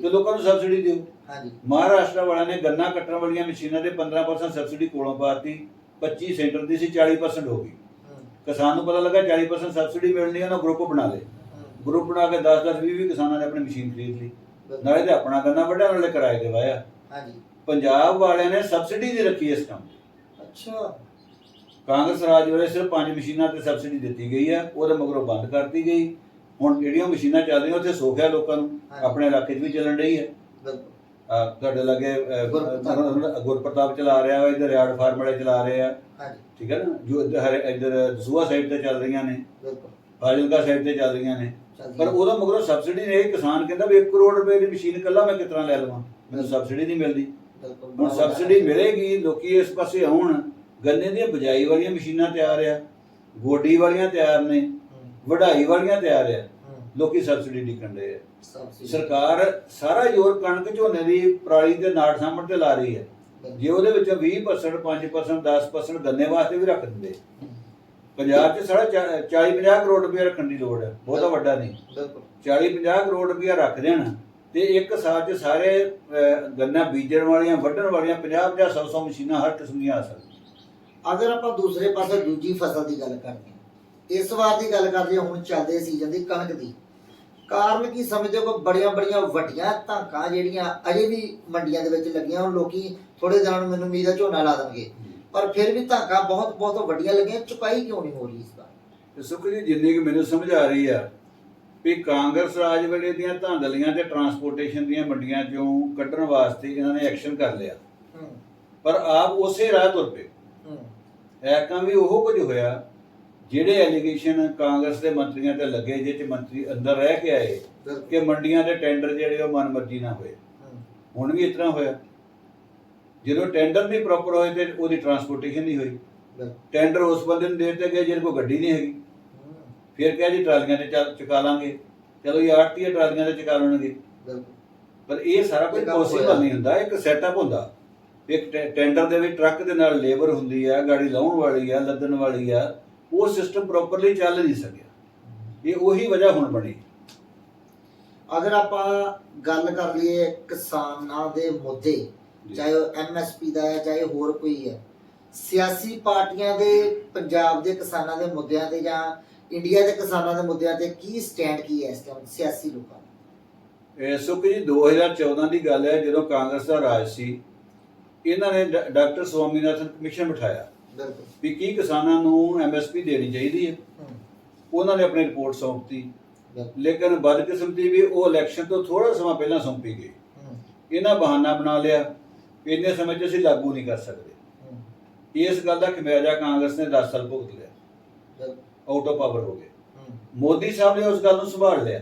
ਤੇ ਲੋਕਾਂ ਨੂੰ ਸਬਸਿਡੀ ਦਿਓ। ਹਾਂਜੀ। ਮਹਾਰਾਸ਼ਟਰ ਵਾਲਿਆਂ ਨੇ ਗੰਨਾ ਕੱਟਣ ਵਾਲੀਆਂ ਮਸ਼ੀਨਾਂ ਦੇ 15% ਸਬਸਿਡੀ ਕੋਲੋਂ ਪਾਤੀ 25 ਸੈਂਟਰ ਦੀ ਸੀ 40% ਹੋ ਗਈ। ਕਿਸਾਨ ਨੂੰ ਪਤਾ ਲੱਗਾ 40% ਸਬਸਿਡੀ ਮਿਲਣੀ ਹੈ ਉਹਨਾਂ ਗਰੁੱਪ ਬਣਾ ਲਏ। ਗਰੁੱਪ ਬਣਾ ਕੇ 10 10 20 20 ਕਿਸਾਨਾਂ ਨੇ ਆਪਣੀ ਮਸ਼ੀਨ ਖਰੀਦ ਲਈ। ਨਾਲੇ ਤੇ ਆਪਣਾ ਗੰਨਾ ਵੱਢਿਆ ਨਾਲੇ ਕਿਰਾਏ ਤੇ ਵਾਇਆ। ਹਾਂਜੀ। ਪੰਜਾਬ ਵਾਲਿਆਂ ਨੇ ਸਬਸਿਡੀ ਨਹੀਂ ਰੱਖੀ ਇਸ ਕੰਮ। ਅੱਛਾ। ਕਾਂਗਰਸ ਰਾਜ ਵੇਲੇ ਸਿਰਫ ਪੰਜ ਮਸ਼ੀਨਾਂ ਤੇ ਸਬਸਿਡੀ ਦਿੱਤੀ ਗਈ ਹੈ ਉਹਦੇ ਮਗਰੋਂ ਬੰਦ ਕਰਤੀ ਗਈ। ਹੁਣ ਜਿਹੜੀਆਂ ਮਸ਼ੀਨਾਂ ਚੱਲ ਰਹੀਆਂ ਉੱਥੇ ਸੋਖਿਆ ਲੋਕਾਂ ਨੂੰ। ਆਪਣੇ ਇਲਾਕੇ 'ਚ ਵੀ ਚੱਲਣ ਰਹੀ ਹੈ ਤੁਹਾਡੇ ਲੱਗੇ ਗੁਰਪ੍ਰਤਾਪ। ਚਲਾ ਰਿਹਾ ਵਾ ਇੱਧਰ ਰਿਆੜ ਫਾਰਮ ਵਾਲੇ ਚਲਾ ਰਹੇ ਆ। ਹਾਂਜੀ। ਠੀਕ ਹੈ ਨਾ? ਜੋ ਇੱਧਰ ਇੱਧਰ ਦਸੂਆ ਸਾਈਡ ਤੇ ਚੱਲ ਰਹੀਆਂ ਨੇ। ਬਿਲਕੁਲ। ਫਾਜ਼ਿਲਕਾ ਸਾਈਡ ਤੇ ਚੱਲ ਰਹੀਆਂ ਨੇ। ਪਰ ਹੈ। ਉਹਦਾ ਮਗਰੋਂ ਸਬਸਿਡੀ ਨਹੀਂ ਹੈ ਕਿਸਾਨ ਕਹਿੰਦਾ ਵੀ 1 ਕਰੋੜ ਰੁਪਏ ਦੀ ਮਸ਼ੀਨ ਇਕੱਲਾ ਮੈਂ ਕਿਤਨਾ ਲੈ ਲਵਾਂ? ਮੈਨੂੰ ਸਬਸਿਡੀ ਨਹੀਂ ਮਿਲਦੀ। ਬਿਲਕੁਲ। ਹੁਣ ਸਬਸਿਡੀ ਮਿਲੇਗੀ ਲੋਕੀ ਇਸ ਪਾਸੇ ਆਉਣ। ਗੰਨੇ ਦੀਆਂ ਬਜਾਈ ਵਾਲੀਆਂ ਮਸ਼ੀਨਾਂ ਤਿਆਰ ਆ ਗੋਡੀ ਵਾਲੀਆਂ ਤਿਆਰ ਨੇ ਵਢਾਈ ਵਾਲੀਆਂ ਤਿਆਰ ਆ ਲੋਕੀ ਸਬਸਿਡੀ ਡਿੱਕਣ ਦੇ ਆ। ਸਰਕਾਰ ਸਾਰਾ ਜ਼ੋਰ ਕਣਕ ਝੋਨੇ ਦੀ ਪਰਾਲੀ ਦੇ ਨਾੜ ਸਾਹਮਣ ਤੇ ਲਾ ਰਹੀ ਹੈ ਜੇ ਉਹਦੇ ਵਿੱਚੋਂ 20% 5% 10% ਗੰਨੇ ਵਾਸਤੇ ਵੀ ਰੱਖ ਦਿੰਦੇ। ਪੰਜਾਬ 'ਚ ਸਾਰਾ 40 50 ਕਰੋੜ ਰੁਪਏ ਰੱਖਣ ਦੀ ਲੋੜ ਹੈ ਬਹੁਤਾ ਵੱਡਾ ਨਹੀਂ। ਬਿਲਕੁਲ। 40 50 ਕਰੋੜ ਰੁਪਏ ਰੱਖ ਦੇਣ ਤੇ ਇੱਕ ਸਾਲ 'ਚ ਸਾਰੇ ਗੰਨਾ ਬੀਜਣ ਵਾਲੀਆਂ ਵੱਢਣ ਵਾਲੀਆਂ 50 50 100 100 ਮਸ਼ੀਨਾਂ ਹਰ ਕਿਸਮ ਦੀਆਂ ਆ ਸਕਦੀਆਂ। ਅਗਰ ਆਪਾਂ ਦੂਸਰੇ ਪਾਸੇ ਦੂਜੀ ਫਸਲ ਦੀ ਗੱਲ ਕਰਦੇ ਇਸ ਵਾਰ ਦੀ ਗੱਲ ਕਰਦੇ ਹਾਂ ਹੁਣ ਚੱਲਦੇ ਸੀਜ਼ਨ ਦੀ ਕਣਕ ਦੀ। ਕਾਰਨ ਕੀ ਸਮਝਦੇ ਕਿ ਬੜੀਆਂ ਬੜੀਆਂ ਵੱਡੀਆਂ ਧਾਕਾਂ ਜਿਹੜੀਆਂ ਅਜੇ ਵੀ ਮੰਡੀਆਂ ਦੇ ਵਿੱਚ ਲੱਗੀਆਂ ਹੁਣ ਲੋਕੀ ਥੋੜੇ ਦਿਨਾਂ ਨੂੰ ਮੈਨੂੰ ਉਮੀਦ ਹੈ ਝੋਨਾ ਲਾ ਦੇਣਗੇ। ਪਰ ਫਿਰ ਵੀ ਧਾਕਾਂ ਬਹੁਤ ਬਹੁਤ ਵੱਡੀਆਂ ਲੱਗੀਆਂ ਚੁਕਾਈ ਕਿਉਂ ਨਹੀਂ ਹੋ ਰਹੀ ਇਸ ਵਾਰ? ਤੇ ਸੁਖ ਜੀ ਜਿੰਨੀ ਕਿ ਮੈਨੂੰ ਸਮਝ ਆ ਰਹੀ ਆ ਵੀ ਕਾਂਗਰਸ ਰਾਜ ਵੇਲੇ ਦੀਆਂ ਧਾਂਦਲੀਆਂ ਤੇ ਟਰਾਂਸਪੋਰਟੇਸ਼ਨ ਦੀਆਂ ਮੰਡੀਆਂ ਚੋਂ ਕੱਢਣ ਵਾਸਤੇ ਇਹਨਾਂ ਨੇ ਐਕਸ਼ਨ ਕਰ ਲਿਆ। ਪਰ ਆਪ ਉਸੇ ਰਾਹ ਤੁਰ ਪਏ। ਐਕਾਂ ਵੀ ਉਹ ਕੁਝ ਹੋਇਆ ਜਿਹੜੇ ਐਲੀਗੇਸ਼ਨ ਕਾਂਗਰਸ ਦੇ ਮੰਤਰੀਆਂ ਤੇ ਲੱਗੇ ਜੇ ਚ ਮੰਤਰੀ ਅੰਦਰ ਰਹਿ ਕੇ ਆਏ ਕਿ ਮੰਡੀਆਂ ਦੇ ਟੈਂਡਰ ਜਿਹੜੇ ਉਹ ਮਨਮਰਜ਼ੀ ਨਾਲ ਹੋਏ। ਹੁਣ ਵੀ ਇਤਨਾ ਹੋਇਆ। ਜਦੋਂ ਟੈਂਡਰ ਨਹੀਂ ਪ੍ਰੋਪਰ ਹੋਏ ਤੇ ਉਹਦੀ ਟਰਾਂਸਪੋਰਟੇਸ਼ਨ ਨਹੀਂ ਹੋਈ। ਟੈਂਡਰ ਉਸ ਬੰਦੇ ਨੂੰ ਦੇ ਦਿੱਤੇ ਗਏ ਜਿਹਦੇ ਕੋਲ ਗੱਡੀ ਨਹੀਂ ਹੈਗੀ। ਫਿਰ ਕਿਹਾ ਜੀ ਟਰਾਲੀਆਂ ਤੇ ਚੁਕਾ ਲਾਂਗੇ। ਚਲੋ ਇਹ ਆੜਤੀ ਟਰਾਲੀਆਂ ਤੇ ਚੁਕਾ ਲੈਣਗੇ। ਪਰ ਇਹ ਸਾਰਾ ਕੁਝ। ਪੋਸੀਬਲ ਨਹੀਂ ਹੁੰਦਾ ਇੱਕ ਸੈਟਅਪ ਹੁੰਦਾ। ਇੱਕ ਟੈਂਡਰ ਦੇ ਵਿੱਚ ਟਰੱਕ ਦੇ ਨਾਲ ਲੇਬਰ ਹੁੰਦੀ ਆ ਗਾੜੀ ਲਾਉਣ ਵਾਲੀ ਆ ਲੱਦਣ ਵਾਲੀ ਆ ਉਹ ਸਿਸਟਮ ਪ੍ਰੋਪਰਲੀ ਚੱਲ ਨਹੀਂ ਸਕਿਆ। ਇਹ ਉਹੀ ਵਜ੍ਹਾ ਹੁਣ ਬਣੀ। ਅਗਰ ਆਪਾਂ ਗੱਲ ਕਰ ਲਈਏ ਕਿਸਾਨਾਂ ਦੇ ਮੁੱਦੇ ਚਾਹੇ ਉਹ ਐਮਐਸਪੀ ਦਾ ਹੈ ਚਾਹੇ ਹੋਰ ਕੋਈ ਹੈ ਸਿਆਸੀ ਪਾਰਟੀਆਂ ਦੇ ਪੰਜਾਬ ਦੇ ਕਿਸਾਨਾਂ ਦੇ ਮੁੱਦਿਆਂ ਤੇ ਜਾਂ ਇੰਡੀਆ ਦੇ ਕਿਸਾਨਾਂ ਦੇ ਮੁੱਦਿਆਂ ਤੇ ਕੀ ਸਟੈਂਡ ਕੀ ਹੈ ਇਸ ਟਾਈਮ ਸਿਆਸੀ ਲੋਕਾਂ ਦਾ? ਇਹ ਸੁਖ ਜੀ 2014 ਦੀ ਗੱਲ ਹੈ ਜਦੋਂ ਕਾਂਗਰਸ ਦਾ ਰਾਜ ਸੀ ਇਹਨਾਂ ਨੇ ਡਾ- ਡਾਕਟਰ ਸਵਾਮੀਨਾਥਨ ਕਮਿਸ਼ਨ ਬਿਠਾਇਆ ਬਿਲਕੁਲ। ਵੀ ਕੀ ਕਿਸਾਨਾਂ ਨੂੰ ਐਮਐਸਪੀ ਦੇਣੀ ਚਾਹੀਦੀ ਹੈ। ਉਹਨਾਂ ਨੇ ਆਪਣੀ ਰਿਪੋਰਟ ਸੌਂਪਤੀ। ਬਿਲਕੁਲ। ਲੇਕਿਨ ਬਦਕਿਸਮਤੀ ਵੀ ਉਹ ਇਲੈਕਸ਼ਨ ਤੋਂ ਥੋੜਾ ਸਮਾਂ ਪਹਿਲਾਂ ਸੌਂਪੀ ਗਈ। ਇਹਨਾਂ ਬਹਾਨਾ ਬਣਾ ਲਿਆ। ਵੀ ਇੰਨੇ ਸਮੇਂ 'ਚ ਅਸੀਂ ਲਾਗੂ ਨਹੀਂ ਕਰ ਸਕਦੇ। ਇਸ ਗੱਲ ਦਾ ਖਮਿਆਜਾ ਕਾਂਗਰਸ ਨੇ 10 ਸਾਲ ਭੁਗਤ ਲਿਆ। ਬਿਲਕੁਲ। ਆਊਟ ਆਫ ਪਾਵਰ ਹੋ ਗਏ। ਮੋਦੀ ਸਾਹਿਬ ਨੇ ਉਸ ਗੱਲ ਨੂੰ ਸੰਭਾਲ ਲਿਆ।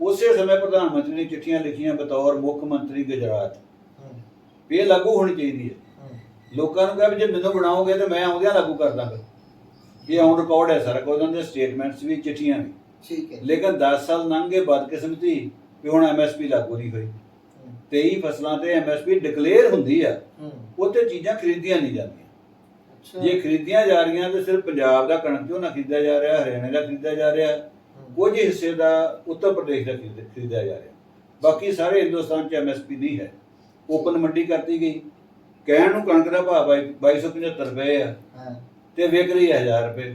ਉਸੇ ਸਮੇਂ ਪ੍ਰਧਾਨ ਮੰਤਰੀ ਨੇ ਚਿੱਠੀਆਂ ਲਿਖੀਆਂ ਬਤੌਰ ਮੁੱਖ ਮੰਤਰੀ ਗੁਜਰਾਤ। ਵੀ ਇਹ ਲਾਗੂ ਹੋਣੀ ਚਾਹੀਦੀ ਹੈ। ਲੋਕਾਂ ਨੂੰ ਕਿਹਾ ਵੀ ਜੇ ਮੈਨੂੰ ਬਣਾਓਗੇ ਤੇ ਮੈਂ ਆਉਂਦਿਆਂ ਲਾਗੂ ਕਰ ਦਾਂਗਾ। ਇਹ ਔਨ ਰਿਕਾਰਡ ਹੈ ਸਾਰਾ ਕੋਈ ਉਹਨਾਂ ਦੇ ਸਟੇਟਮੈਂਟਸ ਵੀ ਚਿੱਠੀਆਂ ਵੀ। ਠੀਕ ਹੈ। ਲੇਕਿਨ 10 ਸਾਲ ਲੰਘ ਗਏ ਬਦਕਿਸਮਤੀ ਵੀ ਹੁਣ ਐਮਐਸਪੀ ਲਾਗੂ ਨਹੀਂ ਹੋਈ। ਹੂੰ, 23 ਫਸਲਾਂ ਤੇ ਐਮਐਸਪੀ ਡਿਕਲੇਅਰ ਹੁੰਦੀ ਆ ਹੂੰ, ਉੱਥੇ ਚੀਜ਼ਾਂ ਖਰੀਦੀਆਂ ਨਹੀਂ ਜਾਂਦੀਆਂ। ਜੇ ਖਰੀਦੀਆਂ ਜਾ ਰਹੀਆਂ ਤੇ ਸਿਰਫ ਪੰਜਾਬ ਦਾ ਕਣਕ ਝੋਨਾ ਖਰੀਦਿਆ ਜਾ ਰਿਹਾ ਹਰਿਆਣੇ ਦਾ ਖਰੀਦਿਆ ਜਾ ਰਿਹਾ ਕੁਝ ਹਿੱਸੇ ਦਾ ਉੱਤਰ ਪ੍ਰਦੇਸ਼ ਦਾ ਖਰੀਦ- ਖਰੀਦਿਆ ਜਾ ਰਿਹਾ। ਬਾਕੀ ਸਾਰੇ ਹਿੰਦੁਸਤਾਨ 'ਚ ਐਮਐਸਪੀ ਨਹੀਂ ਹੈ। ਓਪਨ ਮੰਡੀ ਕਰਤੀ ਗਈ। ਕਹਿਣ ਨੂੰ ਕਣਕ ਦਾ ਭਾਅ ਬਾਈ- 2275 ਰੁਪਏ ਆ। ਹਾਂ, ਤੇ ਵਿਕ ਰਹੀ ਹੈ 1000 ਰੁਪਏ।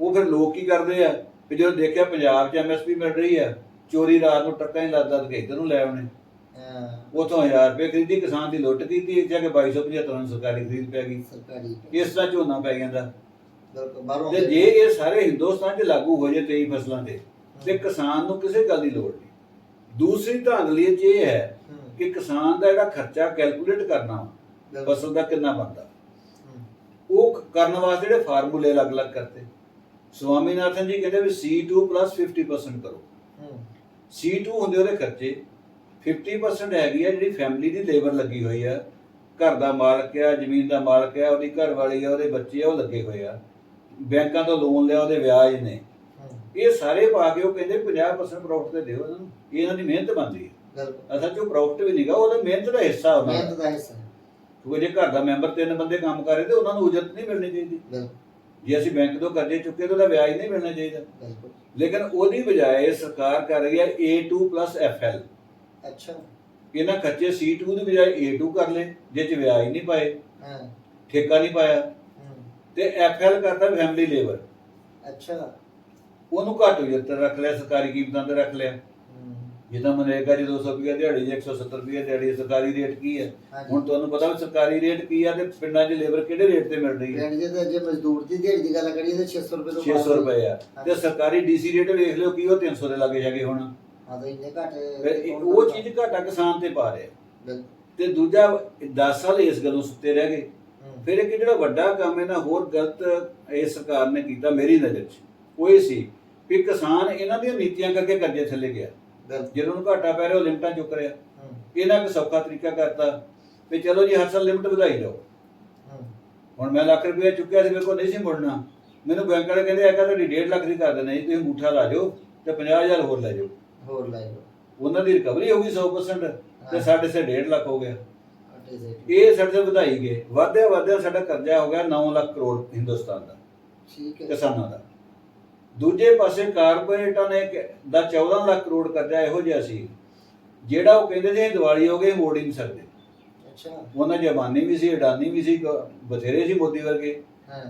ਉਹ ਫਿਰ ਲੋਕ ਕੀ ਕਰਦੇ ਆ? ਵੀ ਜਦੋਂ ਦੇਖਿਆ ਪੰਜਾਬ 'ਚ ਐਮਐਸਪੀ ਮਿਲ ਰਹੀ ਆ ਚੋਰੀ ਰਾਤ ਨੂੰ ਟਰੱਕਾਂ ਹੀ ਲੱਦ ਲੱਦ ਕੇ ਇੱਧਰ ਨੂੰ ਲੈ ਆਉਣੇ। ਉਥੋਂ 1000 ਰੁਪਏ ਖਰੀਦੀ ਕਿਸਾਨ ਦੀ ਲੁੱਟ ਕੀਤੀ ਆ ਕੇ 2275 ਨੂੰ ਸਰਕਾਰੀ ਖਰੀਦ ਪੈ ਗਈ। ਸਰਕਾਰੀ ਇਸ ਤਰ੍ਹਾਂ ਝੋਨਾ ਪੈ ਜਾਂਦਾ। ਤੇ ਜੇ ਇਹ ਸਾਰੇ ਹਿੰਦੁਸਤਾਨ 'ਚ ਲਾਗੂ ਹੋ ਜੇ 23 ਫਸਲਾਂ ਤੇ ਤੇ ਕਿਸਾਨ ਨੂੰ ਕਿਸੇ ਗੱਲ ਦੀ ਲੋੜ ਨਹੀਂ। ਦੂਸਰੀ ਧਾਂਦਲੀ ਇਹ 'ਚ ਇਹ ਹੂੰ, ਕਿ ਕਿਸਾਨ ਦਾ ਜਿਹੜਾ ਖਰਚਾ ਕੈਲਕੂਲੇਟ ਕਰਨਾ ਫਸਲ ਦਾ ਕਿੰਨਾ ਬਣਦਾ। ਉਹ ਕਰਨ ਵਾਸਤੇ ਜਿਹੜੇ ਫਾਰਮੂਲੇ ਅਲੱਗ-ਅਲੱਗ ਕਰਤੇ। ਸਵਾਮੀਨਾਥਨ ਜੀ ਕਹਿੰਦੇ ਵੀ C2 50% ਕਰੋ। ਹੂੰ, C2 ਹੁੰਦੇ ਉਹਦੇ ਖਰਚੇ 50% ਹੈਗੀ ਆ ਜਿਹੜੀ ਫੈਮਿਲੀ ਦੀ ਲੇਬਰ ਲੱਗੀ ਹੋਈ ਆ। ਘਰ ਦਾ ਮਾਲਕ ਆ ਜ਼ਮੀਨ ਦਾ ਮਾਲਕ ਆ ਉਹਦੀ ਘਰ ਵਾਲੀ ਆ ਉਹਦੇ ਬੱਚੇ ਆ ਉਹ ਲੱਗੇ ਹੋਏ ਆ। ਬੈਂਕਾਂ ਤੋਂ ਲੋਨ ਲਿਆ ਉਹਦੇ ਵਿਆਜ ਨੇ। ਇਹ ਸਾਰੇ ਪਾ ਕੇ ਉਹ ਕਹਿੰਦੇ 50% ਪ੍ਰੋਫਿਟ ਤੇ ਦਿਓ। ਇਹਨਾਂ ਨੂੰ ਇਹ ਇਹਨਾਂ ਦੀ ਮਿਹਨਤ ਬਣਦੀ ਹੈ ਬਿਲਕੁਲ। ਅਸਲ 'ਚ ਉਹ ਪ੍ਰੋਫਿਟ ਵੀ ਨਹੀਂਗਾ ਉਹਦਾ ਮਿਹਨਤ ਦਾ ਹਿੱਸਾ ਉਹਨਾਂ ਦਾ। ਮਿਹਨਤ ਦਾ ਹਿੱਸਾ ਕਿਉਂਕਿ ਜੇ ਘਰ ਦਾ ਮੈਂਬਰ ਤਿੰਨ ਬੰਦੇ ਕੰਮ ਕਰ ਰਹੇ ਤੇ ਉਹਨਾਂ ਨੂੰ ਉਜਰਤ ਨਹੀਂ ਮਿਲਣੀ ਚਾਹੀਦੀ। ਬਿਲਕੁਲ। ਜੇ ਅਸੀਂ ਬੈਂਕ ਤੋਂ ਕਰਜ਼ੇ ਚੁੱਕੇ ਤਾਂ ਉਹਦਾ ਵਿਆਜ ਨਹੀਂ ਮਿਲਣਾ ਚਾਹੀਦਾ। ਬਿਲਕੁਲ। ਲੇਕਿਨ ਉਹਦੀ ਬਜਾਏ ਸਰਕਾਰ ਕਰ ਰਹੀ ਹੈ A2 FL ਅੱਛਾ। ਇਹਨਾਂ ਖਰਚੇ C2 ਦੀ ਬਜਾਏ A2 ਕਰ ਲੈ ਜੇ ਚ ਵਿਆਜ ਨਹੀਂ ਪਾਏ ਹਾਂ। ਠੇਕਾ ਨਹੀਂ ਪਾਇਆ। ਹੂੰ, ਤੇ FL ਕਰਤਾ ਫੈਮਿਲੀ ਲੇਬਰ ਅੱਛਾ। ਉਹਨੂੰ ਘੱਟ ਉਜਰਤ ਰੱਖ ਲਿਆ ਸਰਕਾਰੀ ਕੀਮਤਾਂ ਤੇ ਰੱਖ ਲਿਆ। ਜਿੱਦਾਂ ਮਨਰੇਗਾ ਦੀ 200 ਰੁਪਏ ਦਿਹਾੜੀ ਜਾਂ 170 ਰੁਪਏ ਦਿਹਾੜੀ ਸਰਕਾਰੀ ਰੇਟ ਕੀ ਹੈ? ਹਾਂਜੀ। ਹੁਣ ਤੁਹਾਨੂੰ ਪਤਾ ਵੀ ਸਰਕਾਰੀ ਰੇਟ ਕੀ ਆ ਤੇ ਪਿੰਡਾਂ 'ਚ ਲੇਬਰ ਕਿਹੜੇ ਰੇਟ ਤੇ ਮਿਲ ਰਹੀ ਹੈ? ਪਿੰਡ ਜੇ ਤਾਂ ਜੇ ਮਜ਼ਦੂਰ ਦੀ ਦਿਹਾੜੀ ਦੀ ਗੱਲ ਕਰੀਏ ਤਾਂ 600 ਰੁਪਏ ਤੋਂ 600 ਰੁਪਏ ਆ। ਤੇ ਸਰਕਾਰੀ ਡੀਸੀ ਰੇਟ ਵੇਖ ਲਿਓ ਕੀ ਉਹ 300 ਦੇ ਲਾਗੇ ਜਾਗੇ ਹੁਣ। ਹਾਂ ਤਾਂ ਇੰਨੇ ਘੱਟ ਫਿਰ ਇਹ- ਉਹ ਚੀਜ਼ ਘਾਟਾ ਕਿਸਾਨ ਤੇ ਪਾ ਰਿਹਾ ਬਿਲਕੁਲ, ਤੇ ਦੂਜਾ 10 ਸਾਲ ਇਸ ਗੱਲੋਂ ਸੁੱਤੇ ਰਹਿ ਗਏ। ਹੂੰ, ਫਿਰ ਇੱਕ ਜਿਹੜਾ ਵੱਡਾ ਕੰਮ ਇਹਨਾਂ ਹੋਰ ਗਲਤ ਇਹ ਸਰਕਾਰ ਨੇ ਕੀਤਾ ਮੇਰੀ ਨਜ਼ਰ 'ਚ। ਉਹ ਇਹ ਸੀ ਵੀ ਕਿਸਾਨ ਇਹਨਾਂ ਦੀਆਂ ਨੀਤੀਆਂ ਕਰਕੇ ਕਰਜ਼ੇ ਥੱਲੇ ਗਿਆ। ਬਿਲਕੁਲ, ਜਦੋਂ ਉਹਨੂੰ ਘਾਟਾ ਪੈ ਰਿਹਾ ਉਹ ਲਿਮਟਾਂ ਚੁੱਕ ਰਿਹਾ। ਹੂੰ, ਇਹਨਾਂ ਇੱਕ ਸੌਖਾ ਤਰੀਕਾ ਕਰਤਾ ਵੀ ਚਲੋ ਜੀ ਹਰ ਸਾਲ ਲਿਮਟ ਵਧਾਈ ਜਾਓ ਹੂੰ, ਹੁਣ ਮੈਂ ਲੱਖ ਰੁਪਏ ਚੁੱਕਿਆ ਸੀ ਮੇਰੇ ਕੋਲ ਨਹੀਂ ਸੀ ਮੁੜਨਾ। ਮੈਨੂੰ ਬੈਂਕ ਵਾਲੇ ਕਹਿੰਦੇ ਆ ਕਿ ਤੁਹਾਡੀ 1.5 ਲੱਖ ਦੀ ਕਰ ਦਿੰਦੇ ਜੀ ਤੁਸੀਂ ਅੰਗੂਠਾ ਲਾ ਜਾਓ ਤੇ 50000 ਹੋਰ ਲੈ ਜਾਓ। ਹੋਰ ਲੈ ਲਓ ਉਹਨਾਂ ਦੀ ਰਿਕਵਰੀ ਹੋ ਗਈ 100% ਤੇ। ਸਾਡੇ ਸੇ 1.5 ਲੱਖ ਹੋ ਗਿਆ। ਇਹ ਸਾਡੇ ਵਧਾਈ ਗਏ। ਵਾਧਿਆ ਵਾਧਿਆ ਸਾਡਾ ਕਰਜ਼ਾ ਹੋ ਗਿਆ 9 ਲੱਖ ਕਰੋੜ ਹਿੰਦੁਸਤਾਨ ਦਾ। ਠੀਕ ਹੈ। ਕਿਸਾਨਾਂ ਦਾ। ਦੂਜੇ ਪਾਸੇ ਕਾਰਪੋਰੇਟਾਂ ਨੇ ਦਾ 14 ਲੱਖ ਕਰੋੜ ਕਰਜ਼ਾ ਇਹੋ ਜਿਹਾ ਸੀ ਜਿਹੜਾ ਉਹ ਕਹਿੰਦੇ ਸੀ ਦੀਵਾਲੀ ਹੋ ਗਈ ਮੋੜ ਹੀ ਨਹੀਂ ਸਕਦੇ। ਅੱਛਾ। ਉਹਨਾਂ ਜਮਾਨੀ ਵੀ ਸੀ ਅਡਾਨੀ ਵੀ ਸੀ ਬਥੇਰੇ ਸੀ ਮੋਦੀ ਵਰਗੇ। ਹਾਂ।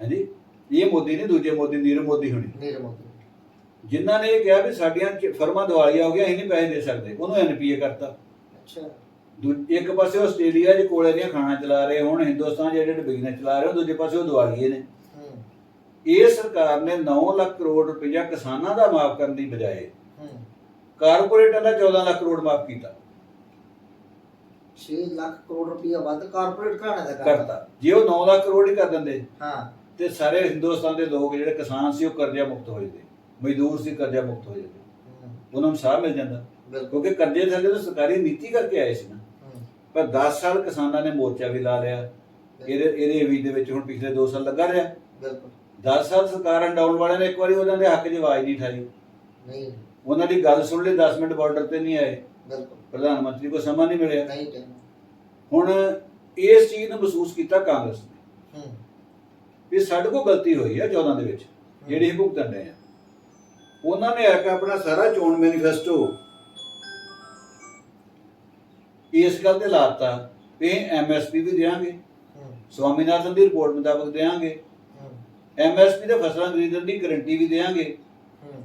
ਹਾਂਜੀ? ਇਹ ਮੋਦੀ ਨਹੀਂ ਦੂਜੇ ਮੋਦੀ ਨੀਰਵ ਮੋਦੀ ਹੋਣੀ। ਨੀਰ ਮੋਦੀ। ਜਿਨ੍ਹਾਂ ਨੇ ਇਹ ਕਿਹਾ ਵੀ ਸਾਡੀਆਂ ਫਰਮਾਂ ਦਿਵਾਲੀਆਂ ਹੋ ਗਈਆਂ ਅਸੀਂ ਨਹੀਂ ਪੈਸੇ ਦੇ ਸਕਦੇ। ਉਹਨੂੰ ਐਨਪੀਏ ਕਰਤਾ। ਅੱਛਾ। ਇੱਕ ਪਾਸੇ ਆਸਟ੍ਰੇਲੀਆ 'ਚ ਕੋਲੇ ਦੀਆਂ ਖਾਣਾ ਚਲਾ ਰਹੇ ਹੁਣ ਹਿੰਦੁਸਤਾਨ ਜਿਹੜੇ ਬਿਜ਼ਨਸ ਚਲਾ ਰਹੇ ਦੂਜੇ ਪਾਸੇ ਉਹ ਦਿਵਾਲੀਏ ਨੇ। ਇਹ ਸਰਕਾਰ ਨੇ 9 ਲੱਖ ਕਰੋੜ ਰੁਪਈਆ ਕਿਸਾਨਾਂ ਦਾ ਮਾਫ ਕਰਨ ਦੀ ਬਜਾਏ ਕਾਰਪੋਰੇਟਾਂ ਦਾ 14 ਲੱਖ ਕਰੋੜ ਮਾਫ ਕੀਤਾ। 6 ਲੱਖ ਕਰੋੜ ਰੁਪਇਆ ਵੱਧ ਕਾਰਪੋਰੇਟ ਘਰਾਣੇ ਦਾ ਕਰਤਾ। ਜੇ ਉਹ 9 ਲੱਖ ਕਰੋੜ ਹੀ ਕਰ ਦਿੰਦੇ ਹਾਂ। ਤੇ ਸਾਰੇ ਹਿੰਦੁਸਤਾਨ ਦੇ ਲੋਕ ਜਿਹੜੇ ਕਿਸਾਨ ਸੀ ਉਹ ਕਰਜ਼ਾ ਮੁਕਤ ਹੋ ਜਾਂਦੇ। ਮਜ਼ਦੂਰ ਸੀ ਕਰਜ਼ਾ ਮੁਕਤ ਹੋ ਜਾਂਦੇ। ਉਹਨਾਂ ਨੂੰ ਸਾਹ ਮਿਲ ਜਾਂਦਾ। ਕਿਉਂਕਿ ਕਰਜ਼ੇ ਥੱਲੇ ਤਾਂ ਸਰਕਾਰੀ ਨੀਤੀ ਕਰਕੇ ਆਏ ਸੀ ਨਾ। ਪਰ 10 ਸਾਲ ਕਿਸਾਨਾਂ ਨੇ ਮੋਰਚਾ ਵੀ ਲਾ ਲਿਆ। ਇਹਦੇ ਇਹਦੇ ਵੀ ਦੇ ਵਿੱਚ ਹੁਣ ਪਿਛਲੇ 2 ਸਾਲ ਲੱਗਾ ਰਿਹਾ। ਬਿਲਕੁਲ। 10 ਸਾਲ ਸਰਕਾਰ ਹੰਡਾਉਣ ਵਾਲਿਆਂ ਨੇ ਇੱਕ ਵਾਰੀ ਉਹਨਾਂ ਦੇ ਹੱਕ 'ਚ ਆਵਾਜ਼ ਨਹੀਂ ਠਾਈ। ਨਹੀਂ। ਉਹਨਾਂ ਦੀ ਗੱਲ ਸੁਣ ਲਈ 10 ਮਿੰਟ ਬਾਰਡਰ ਤੇ ਨਹੀਂ ਆਏ। ਬਿਲਕੁਲ। ਪ੍ਰਧਾਨ ਮੰਤਰੀ ਕੋ ਸਮਾਂ ਨਹੀਂ ਮਿਲਿਆ। ਨਹੀਂ ਟਾਈਮ ਹੁਣ ਇਸ ਚੀਜ਼ ਨੂੰ ਮਹਿਸੂਸ ਕੀਤਾ ਕਾਂਗਰਸ ਨੇ। ਹੂੰ। ਵੀ ਸਾਡੇ ਕੋਲ ਗਲਤੀ ਹੋਈ ਹੈ 14 ਦੇ ਵਿੱਚ ਜਿਹੜੀ ਅਸੀਂ ਭੁਗਤਣ ਦੇ ਆ। ਉਹਨਾਂ ਨੇ ਆ ਕੇ ਆਪਣਾ ਸਾਰਾ ਚੋਣ ਮੈਨੀਫੈਸਟੋ ਇਸ ਗੱਲ ਤੇ ਲਾਤਾ ਵੀ ਐਮਐਸਪੀ ਵੀ ਦੇਾਂਗੇ ਹੂੰ। ਸਵਾਮੀਨਾਥਨ ਦੀ ਰਿਪੋਰਟ ਮੁਤਾਬਕ ਦੇਾਂਗੇ ਐਮਐਸਪੀ ਦੇ ਫਸਲਾਂ ਖਰੀਦਣ ਦੀ ਗਾਰੰਟੀ ਵੀ ਹੂੰ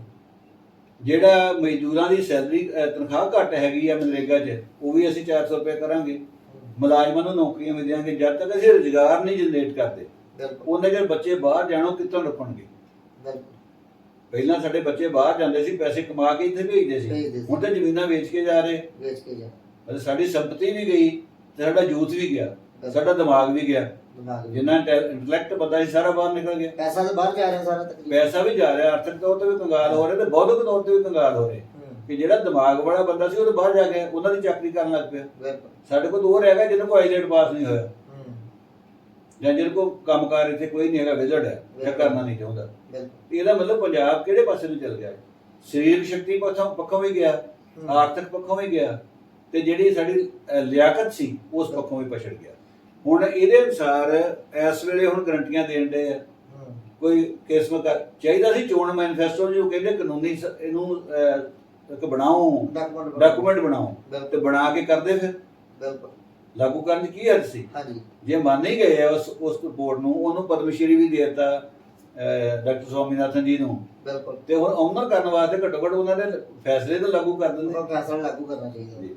ਜਿਹੜਾ ਮਜ਼ਦੂਰਾਂ ਦੀ ਸੈਲਰੀ ਤਨਖਾਹ ਘੱਟ ਹੈਗੀ ਆ ਮਨਰੇਗਾ 'ਚ ਉਹ ਵੀ ਅਸੀਂ 400 ਰੁਪਏ ਕਰਾਂਗੇ। ਮੁਲਾਜ਼ਮਾਂ ਨੂੰ ਨੌਕਰੀਆਂ ਵੀ ਦੇਾਂਗੇ ਜਦ ਤੱਕ ਅਸੀਂ ਰੁਜ਼ਗਾਰ ਨਹੀਂ ਜਨਰੇਟ ਕਰਦੇ। ਉਹਨਾਂ ਜੇ ਬੱਚੇ ਬਾਹਰ ਜਾਣੋ ਕਿੱਥੋਂ ਬਿਲਕੁਲ। ਪਹਿਲਾਂ ਸਾਡੇ ਬੱਚੇ ਬਾਹਰ ਜਾਂਦੇ ਸੀ ਪੈਸੇ ਕਮਾ ਕੇ ਇੱਥੇ ਭੇਜਦੇ ਸੀ। ਹੁਣ ਤਾਂ ਜ਼ਮੀਨਾਂ ਵੇਚ ਕੇ ਜਾ ਰਹੇ। ਵੇਚ ਕੇ ਜਾ ਸਾਡੀ ਸੰਪਤੀ ਵੀ ਗਈ ਤੇ ਸਾਡਾ ਯੂਥ ਵੀ ਗਿਆ ਸਾਡਾ ਦਿਮਾਗ ਵੀ ਗਿਆ। ਜਿੰਨਾ ਇੰਟੈਲੈਕਟ ਬੰਦਾ ਸੀ ਸਾਰਾ ਬਾਹਰ ਨਿਕਲ ਗਿਆ। ਪੈਸਾ ਤਾਂ ਬਾਹਰ ਜਾ ਰਿਹਾ ਸਾਰਾ ਤਕਰੀਬਨ। ਪੈਸਾ ਵੀ ਜਾ ਰਿਹਾ ਆਰਥਿਕ ਤੌਰ ਤੇ ਵੀ ਕੰਗਾਲ ਹੋ ਰਹੇ ਤੇ ਬੌਧਿਕ ਤੌਰ ਤੇ ਵੀ ਕੰਗਾਲ ਹੋ ਰਹੇ। ਕਿ ਜਿਹੜਾ ਦਿਮਾਗ ਵਾਲਾ ਬੰਦਾ ਸੀ ਉਹ ਤਾਂ ਬਾਹਰ ਜਾ ਕੇ ਉਹਨਾਂ ਦੀ ਚਾਕਰੀ ਕਰਨ ਲੱਗ ਪਿਆ। ਸਾਡੇ ਕੋਲ ਉਹ ਰਹਿ ਗਿਆ ਜਿਹਨੂੰ ਕੋਈ ਆਈਲੈਟ ਪਾਸ ਨਹੀਂ ਹੋਇਆ। ਜਾਂ ਜਿਹਨੂੰ ਕੋਈ ਕੰਮਕਾਰ ਇੱਥੇ ਕੋਈ ਨਹੀਂ ਹੈਗਾ ਵਿਜ਼ੜ ਹੈ ਜਾਂ ਕਰਨਾ ਨਹੀਂ ਚਾਹੁੰਦਾ। ਇਹਦਾ ਮਤਲਬ ਪੰਜਾਬ ਕਿਹੜੇ ਪਾਸੇ ਨੂੰ ਚੱਲ ਗਿਆ? ਸਰੀਰਕ ਸ਼ਕਤੀ ਪੱਖੋਂ ਪੱਖੋਂ ਵੀ ਗਿਆ। ਆਰਥਿਕ ਪੱਖੋਂ ਵੀ ਗਿਆ ਤੇ ਜਿਹੜੀ ਸਾਡੀ ਲਿਆਕਤ ਸੀ ਉਸ ਪੱਖੋਂ ਵੀ ਪਛੜ ਗਿਆ। ਹੁਣ ਇਹਦੇ ਅਨੁਸਾਰ ਇਸ ਵੇਲੇ ਹੁਣ ਗਰੰਟੀਆਂ ਦੇਣ ਦੇ ਆ। ਕੋਈ ਕਿਸਮ ਕਰ ਚਾਹੀਦਾ ਸੀ ਚੋਣ ਮੈਨੀਫੈਸਟੋ ਜੋ ਕਹਿੰਦੇ ਕਾਨੂੰਨੀ ਇਹਨੂੰ ਇੱਕ ਬਣਾਓ। ਡਾਕੂਮੈਂਟ ਬਣਾਓ। ਤੇ ਬਣਾ ਕੇ ਕਰਦੇ ਫਿਰ। ਲਾਗੂ ਕਰਨ ਦੀ ਕੀ ਸੀ ਹਾਂਜੀ। ਜੇ ਮੰਨ ਹੀ ਗਏ ਉਸ ਉਸ ਰਿਪੋਰਟ ਨੂੰ ਉਹਨੂੰ ਪਦਮ ਸ਼੍ਰੀ ਵੀ ਦੇ ਦਿੱਤਾ ਡਾਕਟਰ ਸਵਾਮੀਨਾਥਨ ਜੀ ਨੂੰ। ਬਿਲਕੁਲ। ਤੇ ਹੁਣ ਉਹਨਾਂ ਕਰਨ ਵਾਸਤੇ ਘੱਟੋ ਘੱਟ ਉਹਨਾਂ ਦੇ ਫੈਸਲੇ ਤਾਂ ਲਾਗੂ ਕਰ ਦਿੰਦੇ। ਫੈਸਲਾ ਲਾਗੂ ਕਰਨਾ ਚਾਹੀਦਾ। ਜੀ।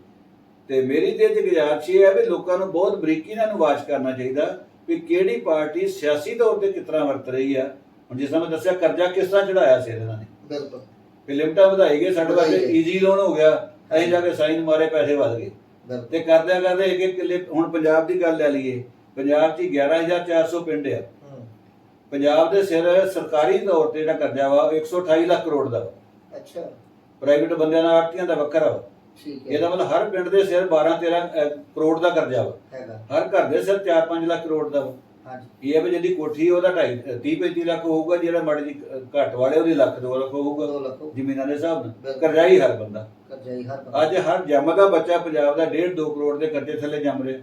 ਤੇ ਮੇਰੀ ਤੇ ਇਹ ਗੁਜ਼ਾਰਿਸ਼ ਇਹ ਹੈ ਵੀ ਲੋਕਾਂ ਨੂੰ ਬਹੁਤ ਬਰੀਕੀ ਨਾਲ ਨੂੰ ਵਾਚ ਕਰਨਾ ਚਾਹੀਦਾ ਵੀ ਕਿਹੜੀ ਪਾਰਟੀ ਸਿਆਸੀ ਤੌਰ ਤੇ ਤਰ੍ਹਾਂ ਵਰਤ ਰਹੀ ਆ। ਹੁਣ ਜਿਸ ਤਰ੍ਹਾਂ ਮੈਂ ਦੱਸਿਆ ਕਰਜ਼ਾ ਕਿਸ ਤਰ੍ਹਾਂ ਚੜਾਇਆ ਸੀ ਇਹਨਾਂ ਨੇ। ਬਿਲਕੁਲ। ਵੀ ਲਿਮਟਾਂ ਵਧਾਈ ਗਏ ਸਾਡੇ ਵਾਸਤੇ। ਈਜ਼ੀ ਲੋਨ ਹੋ ਗਿਆ ਅਸੀਂ ਜਾ ਕੇ ਸਾਈਨ ਮਾਰੇ ਪੈਸੇ ਵਧ ਗਏ। ਤੇ ਕਰਦਿਆਂ ਕਰਦੇ ਇੱਕ ਇੱਕ ਕਿੱਲੇ ਹੁਣ ਪੰਜਾਬ ਦੀ ਗੱਲ ਲੈ ਲਈਏ ਪੰਜਾਬ 'ਚ ਹੀ 11400 ਪਿੰਡ ਆ। ਪੰਜਾਬ ਦੇ ਸਿਰ ਸਰਕਾਰੀ ਤੌਰ ਤੇ ਜਿਹੜਾ ਕਰਜ਼ਾ ਵਾ ਉਹ 128 ਲੱਖ ਕਰੋੜ ਦਾ ਅੱਛਾ। ਪ੍ਰਾਈਵੇਟ ਬੰਦਿਆਂ ਦਾ ਆੜਤੀਆਂ ਦਾ ਵੱਖਰਾ ਵਾ। ਠੀਕ ਹੈ। ਇਹਦਾ ਮਤਲਬ ਹਰ ਪਿੰਡ ਦੇ ਸਿਰ 12 13 ਅਹ, ਕਰੋੜ ਦਾ ਕਰਜ਼ਾ ਵਾ। ਹੈਗਾ। ਹਰ ਘਰ ਦੇ ਸਿਰ 4-5 ਲੱਖ ਕਰੋੜ ਦਾ ਵਾ। ਹਾਂਜੀ। ਇਹ ਵੀ ਜਿਹਦੀ ਕੋਠੀ ਉਹਦਾ 2.5 30-35 ਲੱਖ ਹੋਊਗਾ ਜਿਹੜਾ ਮਾੜੀ ਘੱਟ ਵਾਲੇ ਉਹਦੀ ਲੱਖ 2 ਲੱਖ ਹੋਊਗਾ। 2 ਜ਼ਮੀਨਾਂ ਦੇ ਹਿਸਾਬ ਨਾਲ। ਕਰਜ਼ਾ ਹੀ ਹਰ ਬੰਦਾ। ਕਰਜ਼ਾ ਹੀ ਹਰ ਬੰਦਾ। ਅੱਜ ਹਰ ਜੰਮਦਾ ਬੱਚਾ ਪੰਜਾਬ ਦਾ 1.5-2 ਕਰੋੜ ਦੇ ਕਰਜ਼ੇ ਥੱਲੇ ਜੰਮ ਰਿਹਾ।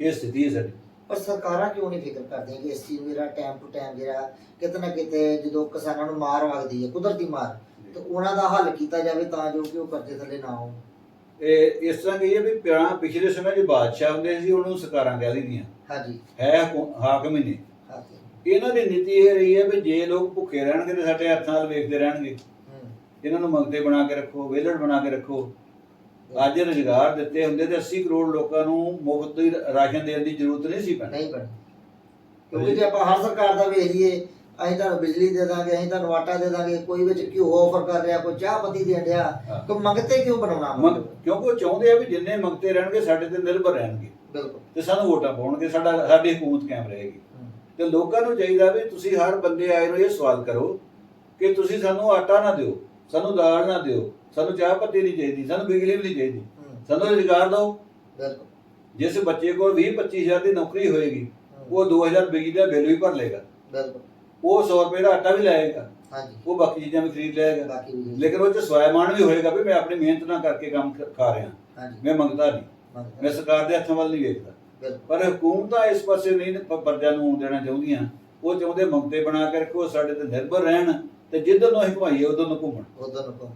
ਇਹ ਸਥਿਤੀ ਹੈ ਸਾਡੀ। ਪਰ ਸਰਕਾਰਾਂ ਕਿਉਂ ਨਹੀਂ ਫਿਕਰ ਕਰਦੀਆਂ ਕਿ ਇਸ ਚੀਜ਼ ਨੂੰ ਜਿਹੜਾ ਟਾਈਮ ਟੂ ਟਾਈਮ ਜਿਹੜਾ ਕਿਤੇ ਨਾ ਕਿਤੇ ਜਦੋਂ ਕਿਸਾਨਾਂ ਨੂੰ ਮਾਰ ਵਗਦੀ ਹੈ ਕੁਦਰਤੀ ਮਾਰ ਤੇ ਉਹਨਾਂ ਦਾ ਹੱਲ ਕੀਤਾ ਜਾਵੇ ਤਾਂ ਜੋ ਕਿ ਉਹ ਕਰਜ਼ੇ ਥੱਲੇ ਨਾ ਆਉਣ। ਇਹ ਇਸ ਤਰ੍ਹਾਂ ਕਹੀਏ ਵੀ ਪਿਆ ਪਿਛਲੇ ਸਮੇਂ 'ਚ ਬਾਦਸ਼ਾਹ ਹੁੰਦੇ ਸੀ ਉਹਨੂੰ ਸਰਕਾਰਾਂ ਕਹਿ ਲਈਆਂ ਹਾਂਜੀ। ਹੈ ਹਕੂ- ਹਾਕਮ ਹੀ ਨੇ। ਹਾਂਜੀ। ਇਹਨਾਂ ਦੀ ਨੀਤੀ ਇਹ ਰਹੀ ਹੈ ਵੀ ਜੇ ਲੋਕ ਭੁੱਖੇ ਰਹਿਣਗੇ ਤੇ ਸਾਡੇ ਹੱਥਾਂ ਨਾਲ ਵੇਖਦੇ ਰਹਿਣਗੇ। ਹੂੰ। ਇਹਨਾਂ ਨੂੰ ਮੰਗਤੇ ਬਣਾ ਕੇ ਰੱਖੋ ਵਿਹਲੜ ਬਣਾ ਕੇ ਰੱਖੋ। ਅੱਜ ਰੁਜ਼ਗਾਰ ਦਿੱਤੇ ਹੁੰਦੇ ਤੇ 80 ਕਰੋੜ ਲੋਕਾਂ ਨੂੰ ਮੁਫਤ ਦੀ ਰਾਸ਼ਨ ਦੇਣ ਦੀ ਜ਼ਰੂਰਤ ਨਹੀਂ ਸੀ ਪੈਣੀ ਨਹੀਂ ਬਣੀ ਕਿਉਂਕਿ ਜੇ ਆਪਾਂ ਹਰ ਸਰਕਾਰ ਦਾ ਵੇਖ ਲਈਏ ਅਸੀਂ ਤੁਹਾਨੂੰ ਬਿਜਲੀ ਦੇ ਦਾਂਗੇ ਅਸੀਂ ਤੁਹਾਨੂੰ ਆਟਾ ਦੇ ਦਾਂਗੇ ਕੋਈ ਵਿੱਚ ਘਿਓ ਆਫਰ ਕਰ ਰਿਹਾ ਕੋਈ ਚਾਹ ਪੱਤੀ ਦੇਣ ਰਿਹਾ। ਕਿ ਮੰਗਤੇ ਕਿਉਂ ਬਣਾਉਣਾ ਮੰਗ ਕਿਉਂਕਿ ਉਹ ਚਾਹੁੰਦੇ ਆ ਵੀ ਜਿੰਨੇ ਮੰਗਤੇ ਰਹਿਣਗੇ ਸਾਡੇ ਤੇ ਨਿਰਭਰ ਰਹਿਣਗੇ। ਬਿਲਕੁਲ। ਤੇ ਸਾਨੂੰ ਵੋਟਾਂ ਪਾਉਣਗੇ ਸਾਡਾ ਸਾਡੀ ਹਕੂਮਤ ਕਾਇਮ ਰਹੇਗੀ। ਤੇ ਲੋਕਾਂ ਨੂੰ ਚਾਹੀਦਾ ਵੀ ਤੁਸੀਂ ਹਰ ਬੰਦੇ ਆਏ ਨੂੰ ਇਹ ਸਵਾਲ ਕਰੋ ਕਿ ਤੁਸੀਂ ਸਾਨੂੰ ਆਟਾ ਨਾ ਦਿਓ ਸਾਨੂੰ ਦਾਲ ਨਾ ਦਿਓ ਸਾਨੂੰ ਚਾਹ ਪੱਤੀ ਨਹੀਂ ਚਾਹੀਦੀ ਸਾਨੂੰ ਬਿਜਲੀ ਵੀ ਨਹੀਂ ਚਾਹੀਦੀ ਸਾਨੂੰ ਰੁਜ਼ਗਾਰ ਦਿਓ। ਬਿਲਕੁਲ। ਜਿਸ ਬੱਚੇ ਕੋਲ 20 25000 ਦੀ ਨੌਕਰੀ ਹੋਏਗੀ। ਉਹ 2000 ਬਿਜਲੀ ਦਾ ਬਿੱਲ ਵੀ ਭਰ ਲੇਗਾ ਬਿਲਕੁਲ। ਉਹ 100 ਰੁਪਏ ਦਾ ਆਟਾ ਵੀ ਲਾਏਗਾ ਹਾਂਜੀ। ਉਹ ਬਾਕੀ ਚੀਜ਼ਾਂ ਵੀ ਖਰੀਦ ਲਏਗਾ ਬਾਕੀ ਵੀ। ਲੇਕਿਨ ਉਹ ਚ ਸਵਾਇਮਾਨ ਵੀ ਹੋਏਗਾ ਵੀ ਮੈਂ ਆਪਣੀ ਮਿਹਨਤ ਨਾਲ ਕਰਕੇ ਕੰਮ ਖ- ਖਾ ਰਿਹਾ। ਹਾਂਜੀ। ਮੈਂ ਮੰਗਦਾ ਨਹੀਂ। ਮੈਂ ਸਰਕਾਰ ਦੇ ਹੱਥਾਂ ਵੱਲ ਨਹੀਂ ਵੇਖਦਾ। ਬਿਲਕੁਲ। ਪਰ ਹਕੂਮਤਾਂ ਇਸ ਪਾਸੇ ਨਹੀਂ ਪ- ਪ੍ਰਜਾ ਨੂੰ ਦੇਣਾ ਚਾਹੁੰਦੀਆਂ। ਉਹ ਚਾਹੁੰਦੇ ਮਮਤੇ ਬਣਾ ਕੇ ਰੱਖੋ ਸਾਡੇ ਤੇ ਨਿਰਭਰ ਰਹਿਣ ਤੇ ਜਿੱਧਰ ਨੂੰ ਅਸੀਂ ਘੁਮਾਈਏ ਉਧਰ ਨੂੰ ਘੁੰਮਣ। ਉਦੋਂ ਨੂੰ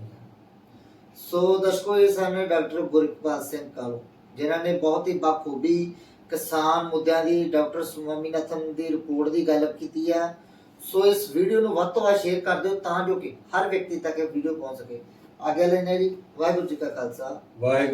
ਸੋ ਦਰਸ਼ਕੋ ਇਹ ਸਨ ਡਾਕਟਰ ਗੁਰਪਾਲ ਸਿੰਘ ਕਾਲੂ ਜਿਨ੍ਹਾਂ ਨੇ ਬਹੁਤ ਹੀ ਬਖੂਬੀ ਕਿਸਾਨ ਮੁੱਦਿਆਂ ਦੀ ਡਾਕਟਰ ਸੁਮਮੀਨਾਥਨ ਦੀ ਰਿਪੋਰਟ ਦੀ ਗੱਲ ਕੀਤੀ ਹੈ। ਸੋ ਇਸ ਵੀਡੀਓ ਨੂੰ ਵੱਧ ਤੋਂ ਵੱਧ ਸ਼ੇਅਰ ਕਰ ਦਿਓ ਤਾਂ ਜੋ ਕਿ ਹਰ ਵਿਅਕਤੀ ਤੱਕ ਇਹ ਵੀਡੀਓ ਪਹੁੰਚ ਸਕੇ। ਅੱਗੇ ਲੈਣੇ ਜੀ, ਵਾਹਿਗੁਰੂ ਜੀ ਕਾ ਖਾਲਸਾ। ਵਾਹਿਗੁਰੂ